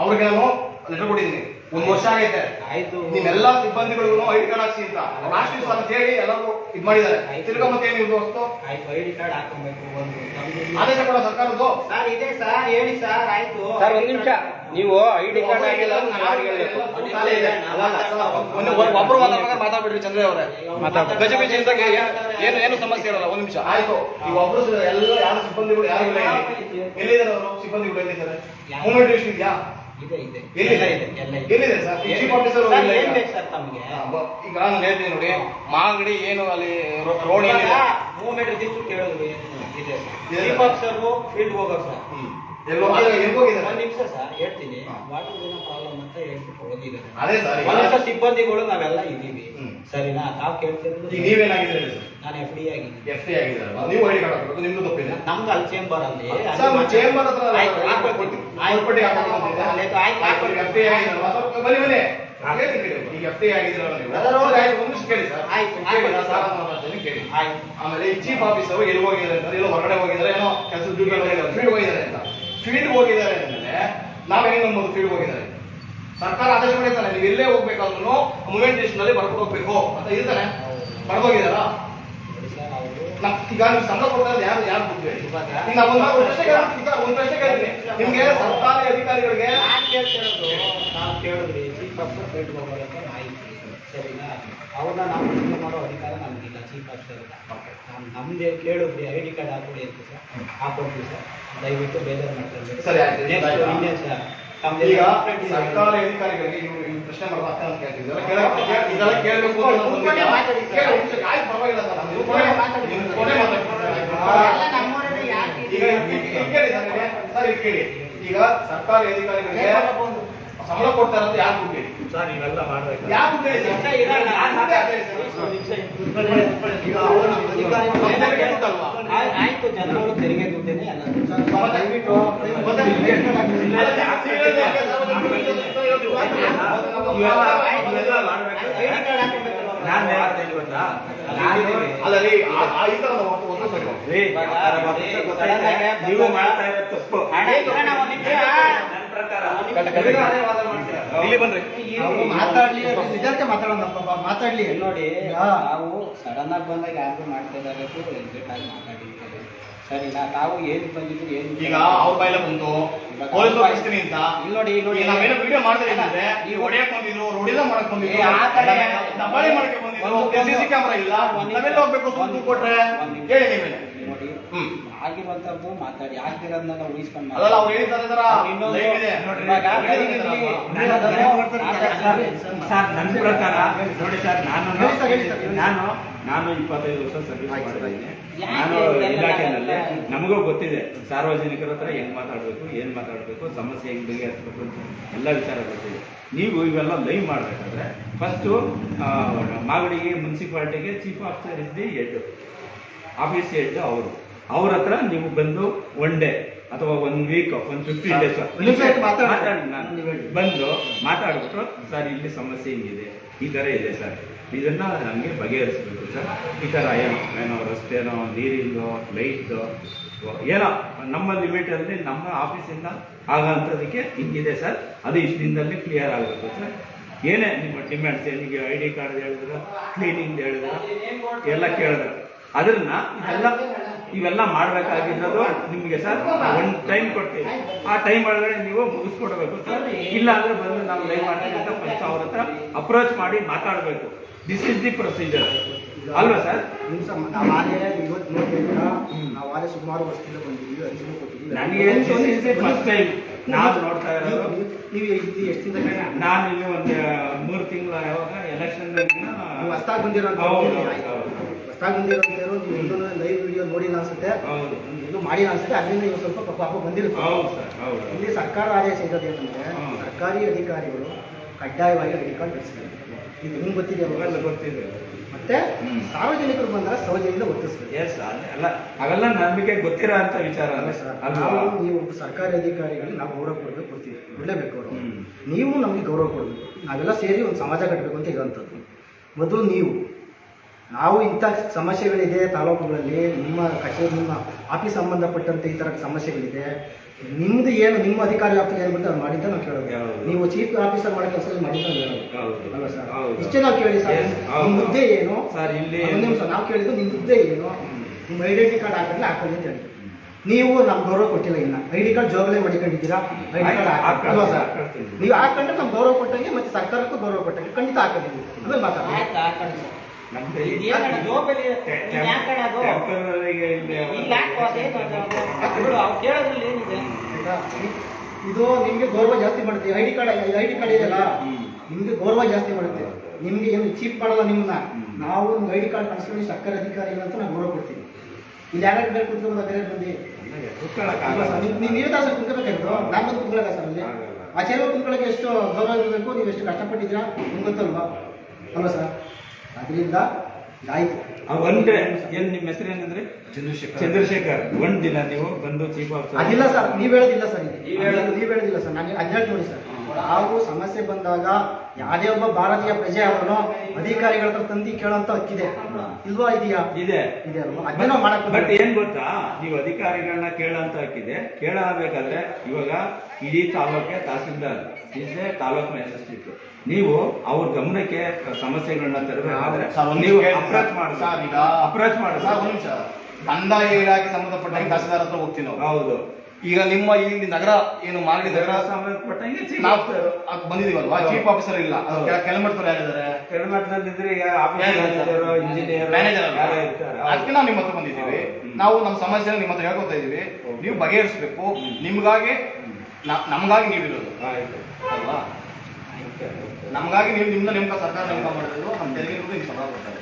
ಅವ್ರಿಗೆ ನಾನು ಲೆಟರ್ ಕೊಟ್ಟಿದ್ದೀನಿ. ಒಂದು ವರ್ಷ ಆಗೈತೆ. ಆಯ್ತು. ನಿಮ್ಮೆಲ್ಲಾ ಸಿಬ್ಬಂದಿಗಳಿಗೂ ಐಡಿ ಕಾರ್ಡ್ ಹಾಕ್ಸಿ ಅಂತ. ರಾಷ್ಟ್ರೀಯ ಸರ್ ಅಂತ ಹೇಳಿ ಎಲ್ಲರೂ ಇದ್ ಮಾಡಿದ್ದಾರೆ. ತಿರ್ಗಾ ಮತ್ತೆ ಏನಿದೆ ಹೊಸ್ತು ಆಯ್ತು ಐಡಿ ಕಾರ್ಡ್ ಹಾಕೊಬೇಕು ಒಂದು. ಆದೇಶ ಕೊಡ ಸರ್ಕಾರದ್ದು? ಸರ್ ಇದೆ ಸರ್ ಹೇಳಿ ಸರ್ ಆಯ್ತು. ಸರ್ ಒಂದ್ ನಿಮಿಷ. ನೀವು ಐಡಿ ಕಾರ್ಡ್ ಆಗಿಲ್ಲ ಅಂತ ನಾನು ಯಾರಿಗೆ ಹೇಳ್ಬೇಕು? ಒಬ್ರು ಮಾತಾಡ್ಬೇಕಾದ್ರೆ ಮಾತಾಡ್ಬಿಡ್ರಿ ಚಂದ್ರ ಅವರೇ. ಮಾತಾಡ್ತಾರೆ ಗಜಬಿಜಿ ಇದ್ದಾಗ ಏನು ಏನು ಸಮಸ್ಯೆ ಇರಲ್ಲ ಒಂದ್ ನಿಮಿಷ. ಆಯ್ತು. ಈಗ ಒಬ್ರು ಎಲ್ಲ ಯಾರು ಸಿಬ್ಬಂದಿಗಳು ಯಾರು ಇಲ್ಲ ಎಲ್ಲಿದ್ದಾರೆ ಅವರು? ಸಿಬ್ಬಂದಿಗಳು ಎಲ್ಲಿದ್ದಾರೆ? ಮೂಮೆಂಟ್ ಎಷ್ಟು ಇದೆಯಾ? ಇದೆ ಇದೆ. ಎಲ್ಲಿದೆ? ಸರ್? ಚೀಫ್ ಆಫೀಸರ್ ಈಗ. ಬೇಕು ಸರ್ ತಮಗೆ? ಈಗ ನಾನು ಹೇಳ್ತೀನಿ ನೋಡಿ. ಮಾಗಡಿ ಏನು ಅಲ್ಲಿ ರೋಡ್ ಏನಿದೆ? ಮೂವ್ಮೆಂಟ್ ಕೇಳಿದ್ರು ಏನು ಇದೆ ಇದೆ. ಚೀಫ್ ಆಫೀಸರ್ ಫೀಲ್ಡ್ ಹೋಗೋದು ಸರ್. ಒಂದ್ ನಿಮಿಷ ಸರ್ ಹೇಳ್ತೀನಿ. ವಾಟರ್ ಪ್ರಾಬ್ಲಮ್ ಅಂತ ಹೇಳ್ಬಿಟ್ಟು ಹೋಗಿದ್ದಾರೆ ಅದೇ ಸರ್ ಸಿಬ್ಬಂದಿಗಳು ನಾವೆಲ್ಲ ಇದೀವಿ. ಸರಿನಾ? ತಾವ್ ಕೇಳ್ತಿರೋದು ನೀವೇನಾಗಿದ್ದೀರಿ? ನಾನು ಎಫ್ ಡಿ ಆಗಿದ್ದೀನಿ. ಎಫ್ ಆಗಿದ್ದಾರಲ್ಲ ನೀವು ಐಡಿ ಕಾರ್ಡ್ ಹಾಕಬೇಕು ನಿಮ್ದು ತಪ್ಪಿದೆ. ನಮ್ದು ಅಲ್ಲಿ ಚೇಂಬರ್ ಅಲ್ಲಿ. ಸರ್, ಹತ್ರ ಆಯ್ತು. ಆಯ್ತು. ಆಯ್ತು, ಆಗಿದ್ದಾರಲ್ಲ, ಸ್ವಲ್ಪ ಬನ್ನಿ ಹೇಳ್ತೀನಿ ಈಗ ಎಫ್ ಟಿ ಆಗಿದ್ದೀರಲ್ಲ ನೀವು? ಅದರ ಒಳಗೆ- ಆಯ್ತು, ಒಂದು ಕೇಳಿ ಸರ್. ಆಯ್ತು, ಕೇಳಿ, ಆಯ್ತು. ಕೇಳಿ. ಆಮೇಲೆ ಚೀಫ್ ಆಫೀಸರ್ ಎಲ್ಲಿ ಹೋಗಿದ್ದಾರೆ ಅಂತ ಎಲ್ಲೋ ಹೊರಗಡೆ ಹೋಗಿದ್ದಾರೆ ಏನೋ ಕೆಲಸ ಡ್ಯೂಟಿ ಹೋಗಿದ್ದಾರೆ ಫೀಲ್ಡ್ ಹೋಗಿದ್ದಾರೆ ಅಂತ. ಫೀಲ್ಡ್ ಹೋಗಿದ್ದಾರೆ ಅಂದ್ಮೇಲೆ ನಾವ್ ಹೆಂಗ್ ನಂಬೋದು ಫೀಲ್ಡ್ ಹೋಗಿದ್ದಾರೆ. ಸರ್ಕಾರ ಆದೇಶ ಮಾಡಿರ್ತಾನೆ ನೀವು ಎಲ್ಲೇ ಹೋಗ್ಬೇಕಾದ್ರೂ ಮೂವ್ಮೆಂಟ್ ಲಿಸ್ಟ್ನಲ್ಲಿ ಬರ್ಕೊಂಡು ಹೋಗ್ಬೇಕು ಅಂತ ಇರ್ತಾನೆ ಬರ್ಬೋಗಿದಾರ ಈಗ ನೀವು ಸಂಬಳ ಕೊಡ್ತಾ ಇರೋದು ಯಾರು ಯಾರು ಒಂದು ಪ್ರಶ್ನೆ ಒಂದು ಪ್ರಶ್ನೆ ಕೇಳ್ತೀನಿ ನಿಮ್ಗೆ ಸರ್ಕಾರಿ ಅಧಿಕಾರಿಗಳಿಗೆ ನಾನ್ ಕೇಳ್ತಿರೋದು ನಾನು ಕೇಳಿದ್ರಿ ಮಾಹಿತಿ. ಸರಿನಾ? ಅವ್ರನ್ನ ನಾವು ಪ್ರಶ್ನೆ ಮಾಡೋ ಅಧಿಕಾರ ನಮಗಿಲ್ಲ. ಚೀಫ್ ಆಫೀಸರ್ ನಾವು ನಮ್ದೇ ಕೇಳಿದ್ರಿ ಐ ಡಿ ಕಾರ್ಡ್ ಹಾಕೊಡಿ ಅಂತ ಸರ್. ಹಾಕೊಡ್ತೀವಿ ಸರ್. ದಯವಿಟ್ಟು ಬೇಜಾರು ಮಾಡ್ತಾರೆ ಸರಿ, ಆಯ್ತು. ನೆಕ್ಸ್ಟ್ ಆಯ್ತು. ಸರ್ ಈಗ ಸರ್ಕಾರಿ ಅಧಿಕಾರಿಗಳಿಗೆ ಇವ್ರು ಪ್ರಶ್ನೆ ಹಕ್ಕ ಅಂತ ಕೇಳ್ತಿದ್ದಾರೆ ಕೇಳ್- ಇದೆಲ್ಲ ಕೇಳಬೇಕು ಪರವಾಗಿಲ್ಲ ಸರ್, ನೀವು ಕೊನೆ ಈಗ ಕೇಳಿ? ಸರ್ ಕೇಳಿ. ಸರ್ಕಾರಿ ಅಧಿಕಾರಿಗಳಿಗೆ ಸಂಬಳ ಕೊಡ್ತಾರೆ ಅಂತ ಯಾರು ಸರ್ ಇವೆಲ್ಲ? ಆಯ್- ಆಯ್ತು ಜನಗಳು ತೆರಿಗೆ ದುಡ್ಡೇನೆ ಮಾಡ್ಬೇಕು? ನಾನು ಗೊತ್ತಾ? ನೀವು ಮಾಡ್ತಾ ಇರೋದು ತಪ್ಪು. ಪ್ರಕಾರ. ಇಲ್ಲಿ ಬನ್ರಿ. ನಾವು ಮಾತಾಡ್ಲಿ ನಿಜಕ್ಕೆ ಮಾತಾಡೋಣಪ್ಪ ಮಾತಾಡ್ಲಿ. ನೋಡಿ ಈಗ ನಾವು ಸಡನ್ ಆಗಿ ಬಂದಾಗ ಯಾರು ಮಾಡ್ತಾ ಇದ್ದಾರೆ ಎಕ್ಸಿಟ್ ಆಗಿ ಮಾತಾಡಿರ್ತಾರೆ. ಸರಿನಾ ತಾವು ಏನ್ ಬಂದಿದ್ರು ಏನು ಈಗ ಅವ್ರ ಬೈಲ ಬಂತು ಪೊಲೀಸ್ ಕಳಿಸ್ತೀನಿ ಅಂತ ಇಲ್ಲಿ ನೋಡಿ ಇಲ್ಲಿ ನೋಡಿ. ಈಗ ನಾವೇನೋ ವಿಡಿಯೋ ಮಾಡ್ತಾ ಇದ್ರೆ ನೀವು ಹೊಡೆಯಕ್ ಬಂದಿದ್ರು ಅವ್ರು ಹೊಡೆದ ಮಾಡಕ್ ಬಂದಿದ್ರು ಆ ದಬ್ಬಾಳಿ ಮಾಡಕ್ಕೆ ಬಂದಿದ್ರು ಸಿಸಿ ಕ್ಯಾಮ್ರಾ ಇಲ್ಲ. ನಾವೆಲ್ಲ ಹೋಗ್ಬೇಕು ಸುಮ್ಮನೆ ಕೊಟ್ರೆ. ಹೇಳಿ ಹ್ಮ್ ಆಗಿರುವಂತದ್ದು ಮಾತಾಡಿ ಆಗ್ತಿರೋದನ್ನ ಉಳಿಸ್ಕೊಂಡು? ಸರ್. ನನ್ನ ಪ್ರಕಾರ ನೋಡಿ ಸರ್ ನಾನು. ನಾನು ನಾನು ಇಪ್ಪತ್ತೈದು ವರ್ಷ ಸರ್ವಿಸ್ ಮಾಡ್ತಾ ಇದ್ದೀನಿ ನಾನು ಇಲಾಖೆನಲ್ಲಿ ನಮಗೂ ಗೊತ್ತಿದೆ ಸಾರ್ವಜನಿಕರ ಹತ್ರ ಹೆಂಗ್ ಮಾತಾಡಬೇಕು ಏನು ಮಾತಾಡಬೇಕು ಸಮಸ್ಯೆ ಹೆಂಗ್ ಬಗೆಹರಿಸ್ಬೇಕು ಅಂತ ಎಲ್ಲ ವಿಚಾರ ಗೊತ್ತಿದೆ. ನೀವು ಇವೆಲ್ಲ ಲೈವ್ ಮಾಡಬೇಕಾದ್ರೆ ಫಸ್ಟು ಮಾಗಡಿಗೆ ಮುನ್ಸಿಪಾಲ್ಟಿಗೆ ಚೀಫ್ ಆಫೀಸರ್ ಇದ್ದು ದಿ ಹೆಡ್ ಆಫೀಸ್ ಹೆಡ್ ಅವರು. ಅವ್ರ ಹತ್ರ ನೀವು ಬಂದು ಒನ್ ಡೇ ಅಥವಾ one week one fifteen days ಒಂದ್. ಬಂದು ಮಾತಾಡ್ಬಿಟ್ಟು ಸರ್ ಇಲ್ಲಿ ಸಮಸ್ಯೆ ಹಿಂಗಿದೆ. ಈ ಥರ ಇದೆ ಸರ್. ಇದನ್ನ ನಮಗೆ ಬಗೆಹರಿಸ್ಬೇಕು ಸರ್. ಈ ಥರ ಏನೋ ಏನೋ ರಸ್ತೆನೋ ನೀರಿಂದೋ ಲೈಟ್ದು ಏನೋ ನಮ್ಮ ಲಿಮಿಟಲ್ಲಿ ನಮ್ಮ ಆಫೀಸಿಂದ ಆಗೋಂಥದಕ್ಕೆ ಹಿಂಗಿದೆ ಸರ್. ಅದು ಇಷ್ಟು ದಿನದಲ್ಲಿ ಕ್ಲಿಯರ್ ಆಗಬೇಕು ಸರ್. ಏನೇ ನಿಮ್ಮ ಡಿಮ್ಯಾಂಡ್ಸ್ ನಿಮಗೆ ಐ ಡಿ ಕಾರ್ಡ್ ಹೇಳಿದ್ರ ಕ್ಲೀನಿಂಗ್ ಹೇಳಿದ್ರ ಎಲ್ಲ ಕೇಳಿದ್ರು. ಅದನ್ನ ಇದೆಲ್ಲ ಇವೆಲ್ಲ ಮಾಡಬೇಕಾಗಿರೋದು ನಿಮಗೆ ಸರ್. ಒಂದು ಟೈಮ್ ಕೊಡ್ತೀವಿ. ಆ ಟೈಮ್ ಒಳಗಡೆ ನೀವು ಮುಗಿಸ್ಕೊಡ್ಬೇಕು ಸರ್. ಇಲ್ಲ ಅಂದ್ರೆ ಬಂದು ನಾವು ಲೈವ್ ಮಾಡ್ತೀವಿ ಅಂತ ಫಸ್ಟ್ ಅವ್ರ ಹತ್ರ ಅಪ್ರೋಚ್ ಮಾಡಿ ಮಾತಾಡಬೇಕು. ದಿಸ್ ಇಸ್ ದಿ ಪ್ರೊಸೀಜರ್ ಅಲ್ವಾ ಸರ್? ಸುಮಾರು ವರ್ಷದಿಂದ ಬಂದಿದ್ದೀವಿ ಅರ್ಜಿನೂ ಕೊಟ್ಟಿದ್ದೀವಿ. ನನಗೆ ಫಸ್ಟ್ ಟೈಮ್ ನಾವು ನೋಡ್ತಾ ಇರೋದು. ನೀವು- ಎಷ್ಟು ನಾನು ಇಲ್ಲಿ ಒಂದು ಮೂರು ತಿಂಗಳ ಯಾವಾಗ ಎಲೆಕ್ಷನ್ ನೀವು ಬಂದಿರೋ ಬಂದಿರೋ ಹೊಸ್ದಾಗಿ ಬಂದಿರೋಂಥವ್ರು ಲೈವ್ ವಿಡಿಯೋ ನೋಡಿಲ್ಲ ಅನ್ಸುತ್ತೆ. ಇದು ಮಾಡಿಲ್ಲ ಅನ್ಸುತ್ತೆ. ಅದರಿಂದ ಇವಾಗ ಸ್ವಲ್ಪ ಪಾಪ ಬಂದಿರುತ್ತೆ. ಇಲ್ಲಿ ಸರ್ಕಾರ ಆದೇಶ ಇರೋದು ಏನಂದ್ರೆ ಸರ್ಕಾರಿ ಅಧಿಕಾರಿಗಳು ಕಡ್ಡಾಯವಾಗಿ ಐಡಿ ಕಾರ್ಡ್ ಧರಿಸ್ತಾರೆ ಇದು ನಿಮ್ಗೆ ಗೊತ್ತಿದೆ ಗೊತ್ತಿದೆ. ಮತ್ತೆ. ಸಾರ್ವಜನಿಕರು ಬಂದಾಗ ಸೌಜನ್ಯದಿಂದ ಒತ್ತಿಸ್ತಾರೆ ಎಸ್ ಅಲ್ಲ ಅವೆಲ್ಲ ನಂಬಿಕೆ ಗೊತ್ತಿರೋ ಅಂತ ವಿಚಾರ ಅಲ್ಲ ಸರ್. ನೀವು ಸರ್ಕಾರಿ ಅಧಿಕಾರಿಗಳಿಗೆ ನಾವು ಗೌರವ ಕೊಡಬೇಕು ಕೊಡ್ತೀವಿ ಕೊಡಲೇಬೇಕು ಅವರು. ನೀವು ನಮಗೆ ಗೌರವ ಕೊಡಬೇಕು. ನಾವೆಲ್ಲ ಸೇರಿ ಒಂದು ಸಮಾಜ ಕಟ್ಟಬೇಕು ಅಂತ ಇರುವಂತದ್ದು ಮೊದಲು ನೀವು ನಾವು ಇಂಥ ಸಮಸ್ಯೆಗಳಿದೆ ತಾಲೂಕುಗಳಲ್ಲಿ ನಿಮ್ಮ ಕಚೇರಿ ನಿಮ್ಮ ಆಫೀಸ್ ಸಂಬಂಧಪಟ್ಟಂತೆ ಈ ಥರ ಸಮಸ್ಯೆಗಳಿದೆ. ನಿಮ್ದು ಏನು ನಿಮ್ಮ ಅಧಿಕಾರಿ ವ್ಯಾಪ್ತಿಗೆ ಏನು ಬರುತ್ತೆ ಅದು ಮಾಡಿ ಅಂತ ನಾವು ಕೇಳೋದು. ನೀವು ಚೀಫ್ ಆಫೀಸರ್ ಮಾಡೋ ಕೆಲಸ ಮಾಡಿ ಅಂತ ಹೇಳೋದು ಅಲ್ವಾ ಸರ್. ಇಷ್ಟೇ ನಾವು ಕೇಳಿ ಸರ್. ನಿಮ್ಮ ಹುದ್ದೆ ಏನು? ಸರ್ ಇಲ್ಲಿ ಒಂದು ನಿಮಿಷ ನಾವು ಕೇಳಿದ್ದು ನಿಮ್ಮ ಹುದ್ದೆ ಏನು ನಿಮ್ಮ ಐಡೆಂಟಿ ಕಾರ್ಡ್ ಹಾಕಿದ್ರೆ ಹಾಕೊಳ್ಳಿ ಅಂತ ಹೇಳಿ ನೀವು ನಮ್ಮ ಗೌರವ ಕೊಟ್ಟಿಲ್ಲ ಇನ್ನ. ಐಡಿ ಕಾರ್ಡ್ ಜೋಗಲೇ ಮಡಿಕೊಂಡಿದ್ದೀರಾ? ID card sir? ನೀವು ಹಾಕೊಂಡ್ರೆ ನಮ್ಮ ಗೌರವ ಕೊಟ್ಟಂಗೆ ಮತ್ತೆ ಸರ್ಕಾರಕ್ಕೂ ಗೌರವ ಕೊಟ್ಟಂಗೆ ಖಂಡಿತ ಹಾಕೋದಿಲ್ಲ ಅದೇ ಮಾತಾಡಿ ಸರ್. ಇದು. ನಿಮ್ಗೆ ಗೌರವ ಜಾಸ್ತಿ ಮಾಡುತ್ತೆ. D card I D card ಇದೆಯಲ್ಲ. ನಿಮ್ಗೆ ಗೌರವ ಜಾಸ್ತಿ ಮಾಡುತ್ತೆ. ನಿಮ್ಗೆ ಏನು ಚೀಪ್ ಮಾಡಲ್ಲ ನಿಮ್ಮನ್ನ. ನಾವು ನಿಮ್ಗೆ ಡಿ ಕಾರ್ಡ್ ಕಳಿಸ್ಕೊಂಡು ಸರ್ಕಾರಿ ಅಧಿಕಾರಿಗಳು ಅಂತ ನಾವು ಗೌರವ ಕೊಡ್ತೀವಿ. ಇಲ್ಲಿ ಯಾರು ಬೇರೆ ಕುತ್ಕೊಂಡ ಬೇರೆ ಬಂದು? ಸರ್? ನೀವು ತಾಸು ಕುತ್ಕೋಬೇಕಾಗಿತ್ತು. ನಾನು ಬಂದು ಸರ್ ಅಲ್ಲಿ. ಆಚಾರ್ಯ ಕುತ್ಕೊಳ್ಳೋಕೆ ಎಷ್ಟು ಗೌರವ ಇರಬೇಕು ನೀವು ಎಷ್ಟು ಕಷ್ಟಪಟ್ಟಿದ್ದೀರಾ? ನಿಮ್ಗೆ ಗೊತ್ತಲ್ವಾ? ಅಲ್ವಾ ಸರ್? ಅದರಿಂದ ಆಯ್ತು. ಒಂದ್ ಏನ್ ನಿಮ್ಮ ಹೆಸರು ಏನಂದ್ರೆ? ಚಂದ್ರಶೇಖರ್. ಚಂದ್ರಶೇಖರ್. ಒಂದ್ ದಿನ ನೀವು ಬಂದು ಚೀಫ್ ಆಫೀಸರ್ ಅದಿಲ್ಲ ಸರ್ ನೀವ್ ಹೇಳೋದಿಲ್ಲ ಸರ್ ಇದು. ನೀವ್ ಹೇಳೋದು- ನೀವ್ ಹೇಳೋದಿಲ್ಲ ಸರ್ ನಾನು ಅದ್ ನೋಡಿ ಸರ್. ನಾವು ಸಮಸ್ಯೆ ಬಂದಾಗ ಯಾವುದೇ ಒಬ್ಬ ಭಾರತೀಯ ಪ್ರಜೆ ಅವನು ಅಧಿಕಾರಿಗಳ ಹತ್ರ ತಂದು ಕೇಳೋಂತ ಹಕ್ಕಿದೆ. ಇಲ್ವಾ ಇದೆಯಾ? ಇದೆ. ಇದೆ ಅಲ್ವಾ? ಮಾಡಕ್ ಬಟ್ ಏನ್ ಗೊತ್ತಾ? ನೀವು ಅಧಿಕಾರಿಗಳನ್ನ ಕೇಳಂತ ಹಕ್ಕಿದೆ. ಕೇಳಬೇಕಾದ್ರೆ ಇವಾಗ ಇಡೀ ತಾಲೂಕೆ tahsildar. Is a taluk magistrate ನೀವು ಅವ್ರ ಗಮನಕ್ಕೆ ಸಮಸ್ಯೆಗಳನ್ನ ತರಬೇಕಾದ್ರೆ ನೀವು ಅಪ್ರೋಚ್ ಮಾಡಿ ಸರ್, ಈಗ ಅಪ್ರೋಚ್ ಮಾಡಿ ಸರ್, ಒಂದು ನಿಮಿಷ. ಕಂದಾಯ ಇಲಾಖೆ ಸಂಬಂಧಪಟ್ಟ ತಹಸೀಲ್ದಾರ್ ಹತ್ರ ಹೋಗ್ತೀವಿ ನಾವು. ಹೌದು. ಈಗ ನಿಮ್ಮ ಇಲ್ಲಿ ನಗರ ಏನು ಮಾಗಡಿ ನಗರ? ಸಂಬಂಧಪಟ್ಟಂಗೆ ನಾವು ಬಂದಿದೀವಲ್ವಾ ಚೀಫ್ ಆಫೀಸರ್ ಇಲ್ಲ. ಹೌದು. ಕೆಳಮಟ್ಟದವ್ರು ಯಾರಿದ್ದಾರೆ? ಯಾರು ಮ್ಯಾನೇಜರ್ ಇಂಜಿನಿಯರ್ ಮ್ಯಾನೇಜರ್ ಅದಕ್ಕೆ ನಾವು ನಿಮ್ಮ ಹತ್ರ ಬಂದಿದ್ದೀವಿ. ನಾವು ನಮ್ಮ ಸಮಸ್ಯೆ ನಿಮ್ಮ ಹತ್ರ ಹೇಳ್ಕೊತಾ ಇದೀವಿ. ನೀವು ಬಗೆಹರಿಸ್ಬೇಕು. ನಿಮ್ಗಾಗಿ ನಮ್ಗಾಗಿ ನೀಡಿರೋದು ಅಲ್ವಾ? ಓಕೆ. ನೀವು ನಿಮ್ಮ ನೇಮಕ ಸರ್ಕಾರ ನೇಮಕ ಮಾಡಿರೋದು ನಮ್ಮ ತೆರಿಗೆ ನಿಮ್ಗೆ ಸಲಹಾ ಕೊಡ್ತಾರೆ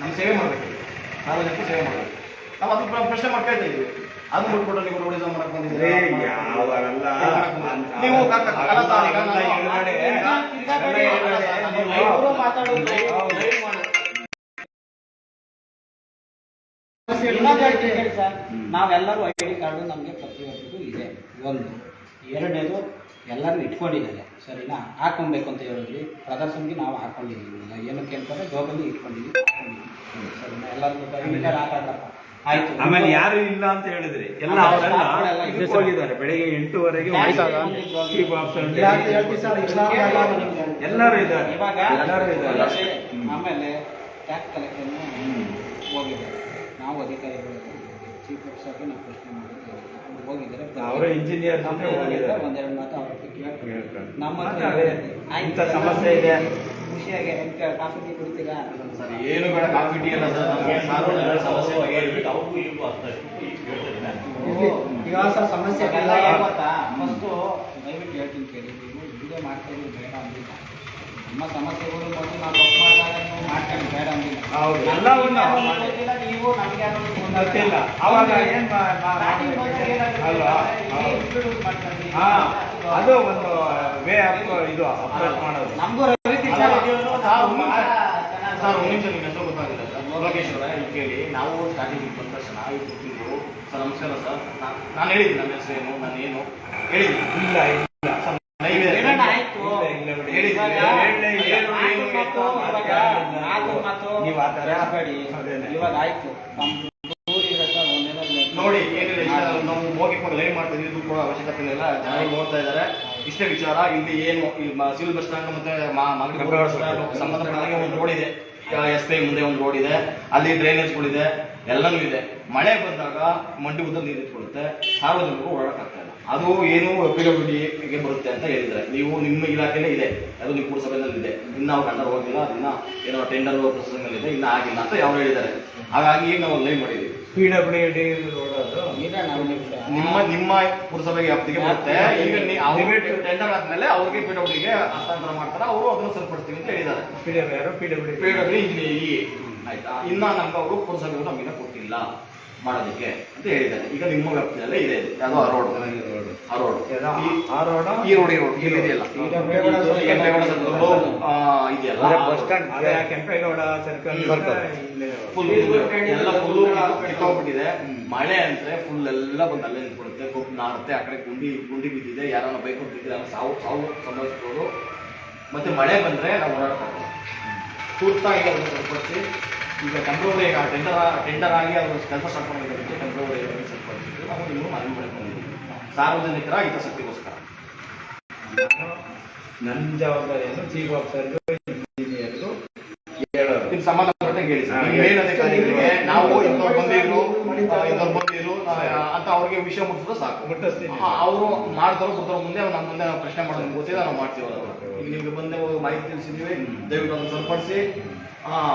ನಮ್ಮ ಸೇವೆ ಮಾಡಬೇಕು. ಸಾರ್ವಜನಿಕ ಸೇವೆ ಮಾಡಬೇಕು. ನಾವು ಅದು ಪ್ರ- ಪ್ರಶ್ನೆ ಮಾಡ್ತಾ ಇದ್ದೀವಿ ಅದು ಬಿಟ್ಬಿಟ್ಟು ನೀವು ರೋಡಿಸಮ್ ಮಾಡಕ್ ರೇ, ಬಂದಿದ್ದೀರಿ ನೀವು ಮಾತಾಡೋದು. ನಾವೆಲ್ಲರೂ ಐ ಡಿ ಕಾರ್ಡು ನಮಗೆ ಪ್ರತಿಯೊಬ್ಬರಿಗೂ ಇದೆ. ಒಂದು. ಎರಡನೇದು ಎಲ್ಲರೂ ಇಟ್ಕೊಂಡಿದ್ದಾರೆ. ಸರಿನಾ ಹಾಕೊಬೇಕು ಅಂತ ಹೇಳಿದ್ವಿ ಪ್ರದರ್ಶನಕ್ಕೆ ನಾವು ಹಾಕೊಂಡಿದ್ದೀವಿ ಏನಕ್ಕೆ ಅಂತಂದ್ರೆ ಜೋಬಲ್ಲಿ ಇಟ್ಕೊಂಡಿದ್ದೀವಿ ಸರಿನಾ ಎಲ್ಲರೂ ಹಾಕಲ್ಲಪ್ಪ ಆಯ್ತು. ಆಮೇಲೆ ಯಾರು ಇಲ್ಲ ಅಂತ ಹೇಳಿದ್ರಿ ಎಲ್ಲ ಅವರೆಲ್ಲ. ಹೋಗಿದ್ದಾರೆ. ಬೆಳಿಗ್ಗೆ ಎಂಟೂವರೆಗೆ. ಎಲ್ಲರೂ ಇದ್ದಾರೆ. ಇವಾಗ ಎಲ್ಲರೂ ಇದ್ದಾರೆ. ಆಮೇಲೆ ಟ್ಯಾಕ್ಸ್ ಕಲೆಕ್ಷನ್ ಹೋಗಿದ್ದಾರೆ. ನಾವು ಅಧಿಕಾರಿಗಳು ಚೀಫ್ ಆಫೀಸರ್ಗೆ ನಾವು ಪ್ರಶ್ನೆ ಮಾಡಿದ್ವಿ. ಅವ್ರು ಹೋಗಿದ್ದಾರೆ. ಅವರು ಇಂಜಿನಿಯರ್ ಒಂದೆರಡು ಮಾತು ಅವ್ರ. ನಮ್ಮ. ಇಂಥ ಸಮಸ್ಯೆ ಇದೆ. ಖುಷಿಯಾಗಿ ಕಾಫಿ ಟೀ ಕುಡಿತೀರಾ? ಸರ್ ಏನು ಬೇಡ ಕಾಫಿ ಟೀ ಎಲ್ಲ ಸರ್ ನಮಗೆ ಸಾರ್ವಜನಿಕರ ಸಮಸ್ಯೆ ಬಗೆಹರಿಬೇಕು ಇವ್ರಿಗೂ ಅರ್ಥ ಇರ್ಲಿ. ಈಗ ಸರ್ ಸಮಸ್ಯೆ ಎಲ್ಲ. ಗೊತ್ತಾ? ಫಸ್ಟು ದಯವಿಟ್ಟು ಹೇಳ್ತೀನಿ ಕೇಳಿ ನೀವು ವಿಡಿಯೋ ಮಾಡ್ತಾ ಇದ್ದೀವಿ ಬೇಡ ಅಂದಿಲ್ಲ. ನಮ್ಮ ಸಮಸ್ಯೆಗಳು ಮೊದಲು ನಾವು ತಪ್ಪು ಮಾಡಿದಾಗ ನೀವು ಮಾಡ್ಕೊಂಡು ಬೇಡ ಅಂದಿಲ್ಲ. ಹೌದು. ಎಲ್ಲವನ್ನೂ ನೀವು ನಮ್ಗೆ ಗೊತ್ತಿಲ್ಲ. ಅವಾಗ ಏನ್ ಅದು ಒಂದು ವೇ ಆಫ್ ಇದು ಅಪ್ರೋಚ್ ಮಾಡೋದು. ನಮಗೂ ಸರ್, ಒಂದು ನಿಮಿಷ. ನಿಮ್ಗೆ ಹೆಸರು ಗೊತ್ತಾಗಿಲ್ಲ ಸರ್. ಲೋಕೇಶ್ವರ ಇಲ್ಲಿ ಕೇಳಿ. ನಾವು ಸ್ಟಾರ್ಟಿಂಗ್ ಬಂದ ತಕ್ಷಣ ಇದು ಸರ್ ನಮಸ್ಕಾರ ಸರ್. ನಾನು ಹೇಳಿದ್ದೀನಿ ನನ್ನ ಹೆಸರು ಏನು? ನಾನು ಏನು ಹೇಳಿದ್ದೀನಿ ಇಲ್ಲ ಇಲ್ಲ ಸರ್. ಹೇಳಿದ್ದೀನಿ. ಮಾತು. ನೀವು ಆ ಥರ. ಇವಾಗ ಆಯ್ತು. ನೋಡಿ ಏನಿಲ್ಲ ಇಷ್ಟ ನಾವು ಹೋಗಿ ಲೈವ್ ಮಾಡ್ತಾ ಇದ್ದೀವಿ ದುಡ್ಡು ಕೊಡೋ ಅವಶ್ಯಕತೆ ಇಲ್ಲ. ಜನರು ನೋಡ್ತಾ ಇದ್ದಾರೆ. ಇಷ್ಟೇ ವಿಚಾರ ಇಲ್ಲಿ ಏನು ಈ ಸಿವಿಲ್ ಬಸ್ ಸ್ಟ್ಯಾಂಡ್ ಮತ್ತೆ ಸಂಬಂಧಪಟ್ಟಂಗೆ ಒಂದು ರೋಡ್ ಇದೆ. ಎಸ್ ಪಿ ಮುಂದೆ ಒಂದು ರೋಡ್ ಇದೆ. ಅಲ್ಲಿ ಡ್ರೈನೇಜ್ಗಳಿದೆ ಎಲ್ಲನೂ ಇದೆ. ಮಳೆ ಬಂದಾಗ ಮಂಡಿ ಉದ್ದ ನೀರು ಇಟ್ಕೊಳ್ಳುತ್ತೆ ಸಾರ್ವಜನಿಕರು ಓಡಾಡಕ್ಕಾಗ್ತಾ ಇಲ್ಲ ಅದು ಏನು ಪಿ ಡಬ್ಲ್ಯೂ ಬರುತ್ತೆ ಅಂತ ಹೇಳಿದ್ದಾರೆ. ನೀವು ನಿಮ್ಮ ಇಲಾಖೆನೇ ಇದೆ. ಅದು ನಿಮ್ಮ ಪುರಸಭೆಯಲ್ಲಿ ಇದೆ ಇನ್ನು ನಾವು ಕಂಡರ್ ಹೋಗಿಲ್ಲ ಅದನ್ನ ಏನೋ ಟೆಂಡರ್ ಪ್ರೊಸೆಸ್ ಇದೆ ಇನ್ನ ಆಗಿಲ್ಲ ಅಂತ ಅವ್ರು ಹೇಳಿದ್ದಾರೆ. ಹಾಗಾಗಿ ಈಗ ನಾವು ಲೈವ್ ಮಾಡಿದ್ದೀವಿ? ಪಿ ಡಬ್ಲ್ಯೂ ಡಿ ನಿಮ್ಮ ನಿಮ್ಮ ಪುರಸಭೆಗೆ ವ್ಯಾಪ್ತಿಗೆ ಬರುತ್ತೆ. ಈಗ ನೀವು ಅವ್ರಿಗೆ ಟೆಂಡರ್ ಆದ್ಮೇಲೆ ಅವ್ರಿಗೆ ಪಿ ಡಬ್ಲ್ಯೂ ಗೆ ಹಸ್ತಾಂತರ ಮಾಡ್ತಾರೆ ಅವರು ಅದನ್ನು ಸರಿಪಡಿಸ್ತೀವಿ ಅಂತ ಹೇಳಿದ್ದಾರೆ. ಪಿ ಡಬ್ಲ್ಯೂ ಯಾರು? ಪಿ ಡಬ್ಲ್ಯೂ ಡಬ್ಲ್ಯೂ ಇಂಜಿನಿಯರಿಂಗ್ ಆಯ್ತಾ? ಇನ್ನ ನಮ್ಗೆ ಅವರು ಪುರಸಭೆಗಳು ನಮಗೆ ಕೊಟ್ಟಿಲ್ಲ. ಮಾಡೋದಕ್ಕೆ ಅಂತ ಹೇಳಿದ್ದಾರೆ. ಈಗ ನಿಮ್ಮ ವ್ಯಾಪ್ತಿಯಲ್ಲೇ ಇದೆ. ಯಾವ್ದೋ? ಆ ರೋಡ್ ಆ ರೋಡ್ ಆ ರೋಡ್ ಈ ರೋಡ್ ಈ ರೋಡ್ ಇಲ್ಲಿ ಇದೆಯಲ್ಲ. ಇದೆಯಲ್ಲ ಬಸ್ ಸ್ಟ್ಯಾಂಡ್ ಅದೇ ಕೆಂಪೇಗೌಡ ಸರ್ಕಲ್. ಫುಲ್ ಎಲ್ಲ ಫುಲ್ ಕಿತ್ತೋಗ್ಬಿಟ್ಟಿದೆ. ಮಳೆ ಅಂದ್ರೆ ಫುಲ್ ಎಲ್ಲ ಬಂದು ಅಲ್ಲೇ ನಿಂತ್ಕೊಡುತ್ತೆ ಗೊಬ್ಬ ನಾಡುತ್ತೆ ಆ ಕಡೆ ಗುಂಡಿ ಗುಂಡಿ ಬಿದ್ದಿದೆ. ಯಾರನ್ನ ಬೈಕ್ ಬಿದ್ದಿದೆ ಸಾವು ಸಾವು ಸಂಭವಿಸ್ಬೋದು. ಮತ್ತೆ ಮಳೆ ಬಂದ್ರೆ ನಾವು ಓಡಾಡಕ್ಕಾಗಲ್ಲ ತುರ್ತಾಗಿ ಸರಿಪಡಿಸಿ ಈಗ ಕಂಪ್ರೂವರಿ ಟೆಂಡರ್ ಟೆಂಡರ್ ಆಗಿ ಅವರು ಕೆಲಸ ಸ್ಟಾರ್ಟ್ ಮಾಡಿದ್ದಕ್ಕೆ ಟೆಂಪ್ರವರಿ ಸರಿಪಡಿಸಿದ್ದು ನಾವು ನೀವು ಮನವಿ ಮಾಡ್ಕೊಂಡಿದ್ದೀವಿ. ಸಾರ್ವಜನಿಕರ ಹಿತಾಸಕ್ತಿಗೋಸ್ಕರ ನನ್ನ ಜವಾಬ್ದಾರಿಯನ್ನು ಚೀಫ್ ಆಫೀಸರ್ ಇಂಜಿನಿಯರ್ದು ಹೇಳೋದು. ಇದಕ್ಕೆ ಸಂಬಂಧಪಟ್ಟಂಗೆ ಹೇಳಿ ಸರ್. ಹಾ, ಅಧಿಕಾರಿಗಳಿಗೆ. ನಾವು ಇಂಥವ್ರು ಬಂದಿದ್ರು ಇಂಥವ್ರು ಬಂದಿದ್ರು ಅಂತ ಅವ್ರಿಗೆ ವಿಷಯ ಮುಟ್ಟಿದ್ರೆ ಸಾಕು. ಮುಟ್ಟಿಸ್ತೀನಿ. ಅವರು ಮಾಡ್ತಾರೋ ಬಿಡ್ತಾರೋ ಮುಂದೆ ನಮ್ಮ ಮುಂದೆ ನಾವು ಪ್ರಶ್ನೆ ಮಾಡೋದು ಗೊತ್ತಿಲ್ಲ ನಾವು ಮಾಡ್ತೀವಿ. ಈಗ ನಿಮ್ಗೆ ಬಂದೆ ಮಾಹಿತಿ ತಿಳಿಸಿದ್ವಿ ದಯವಿಟ್ಟು ಅದನ್ನು ಸರಿಪಡಿಸಿ.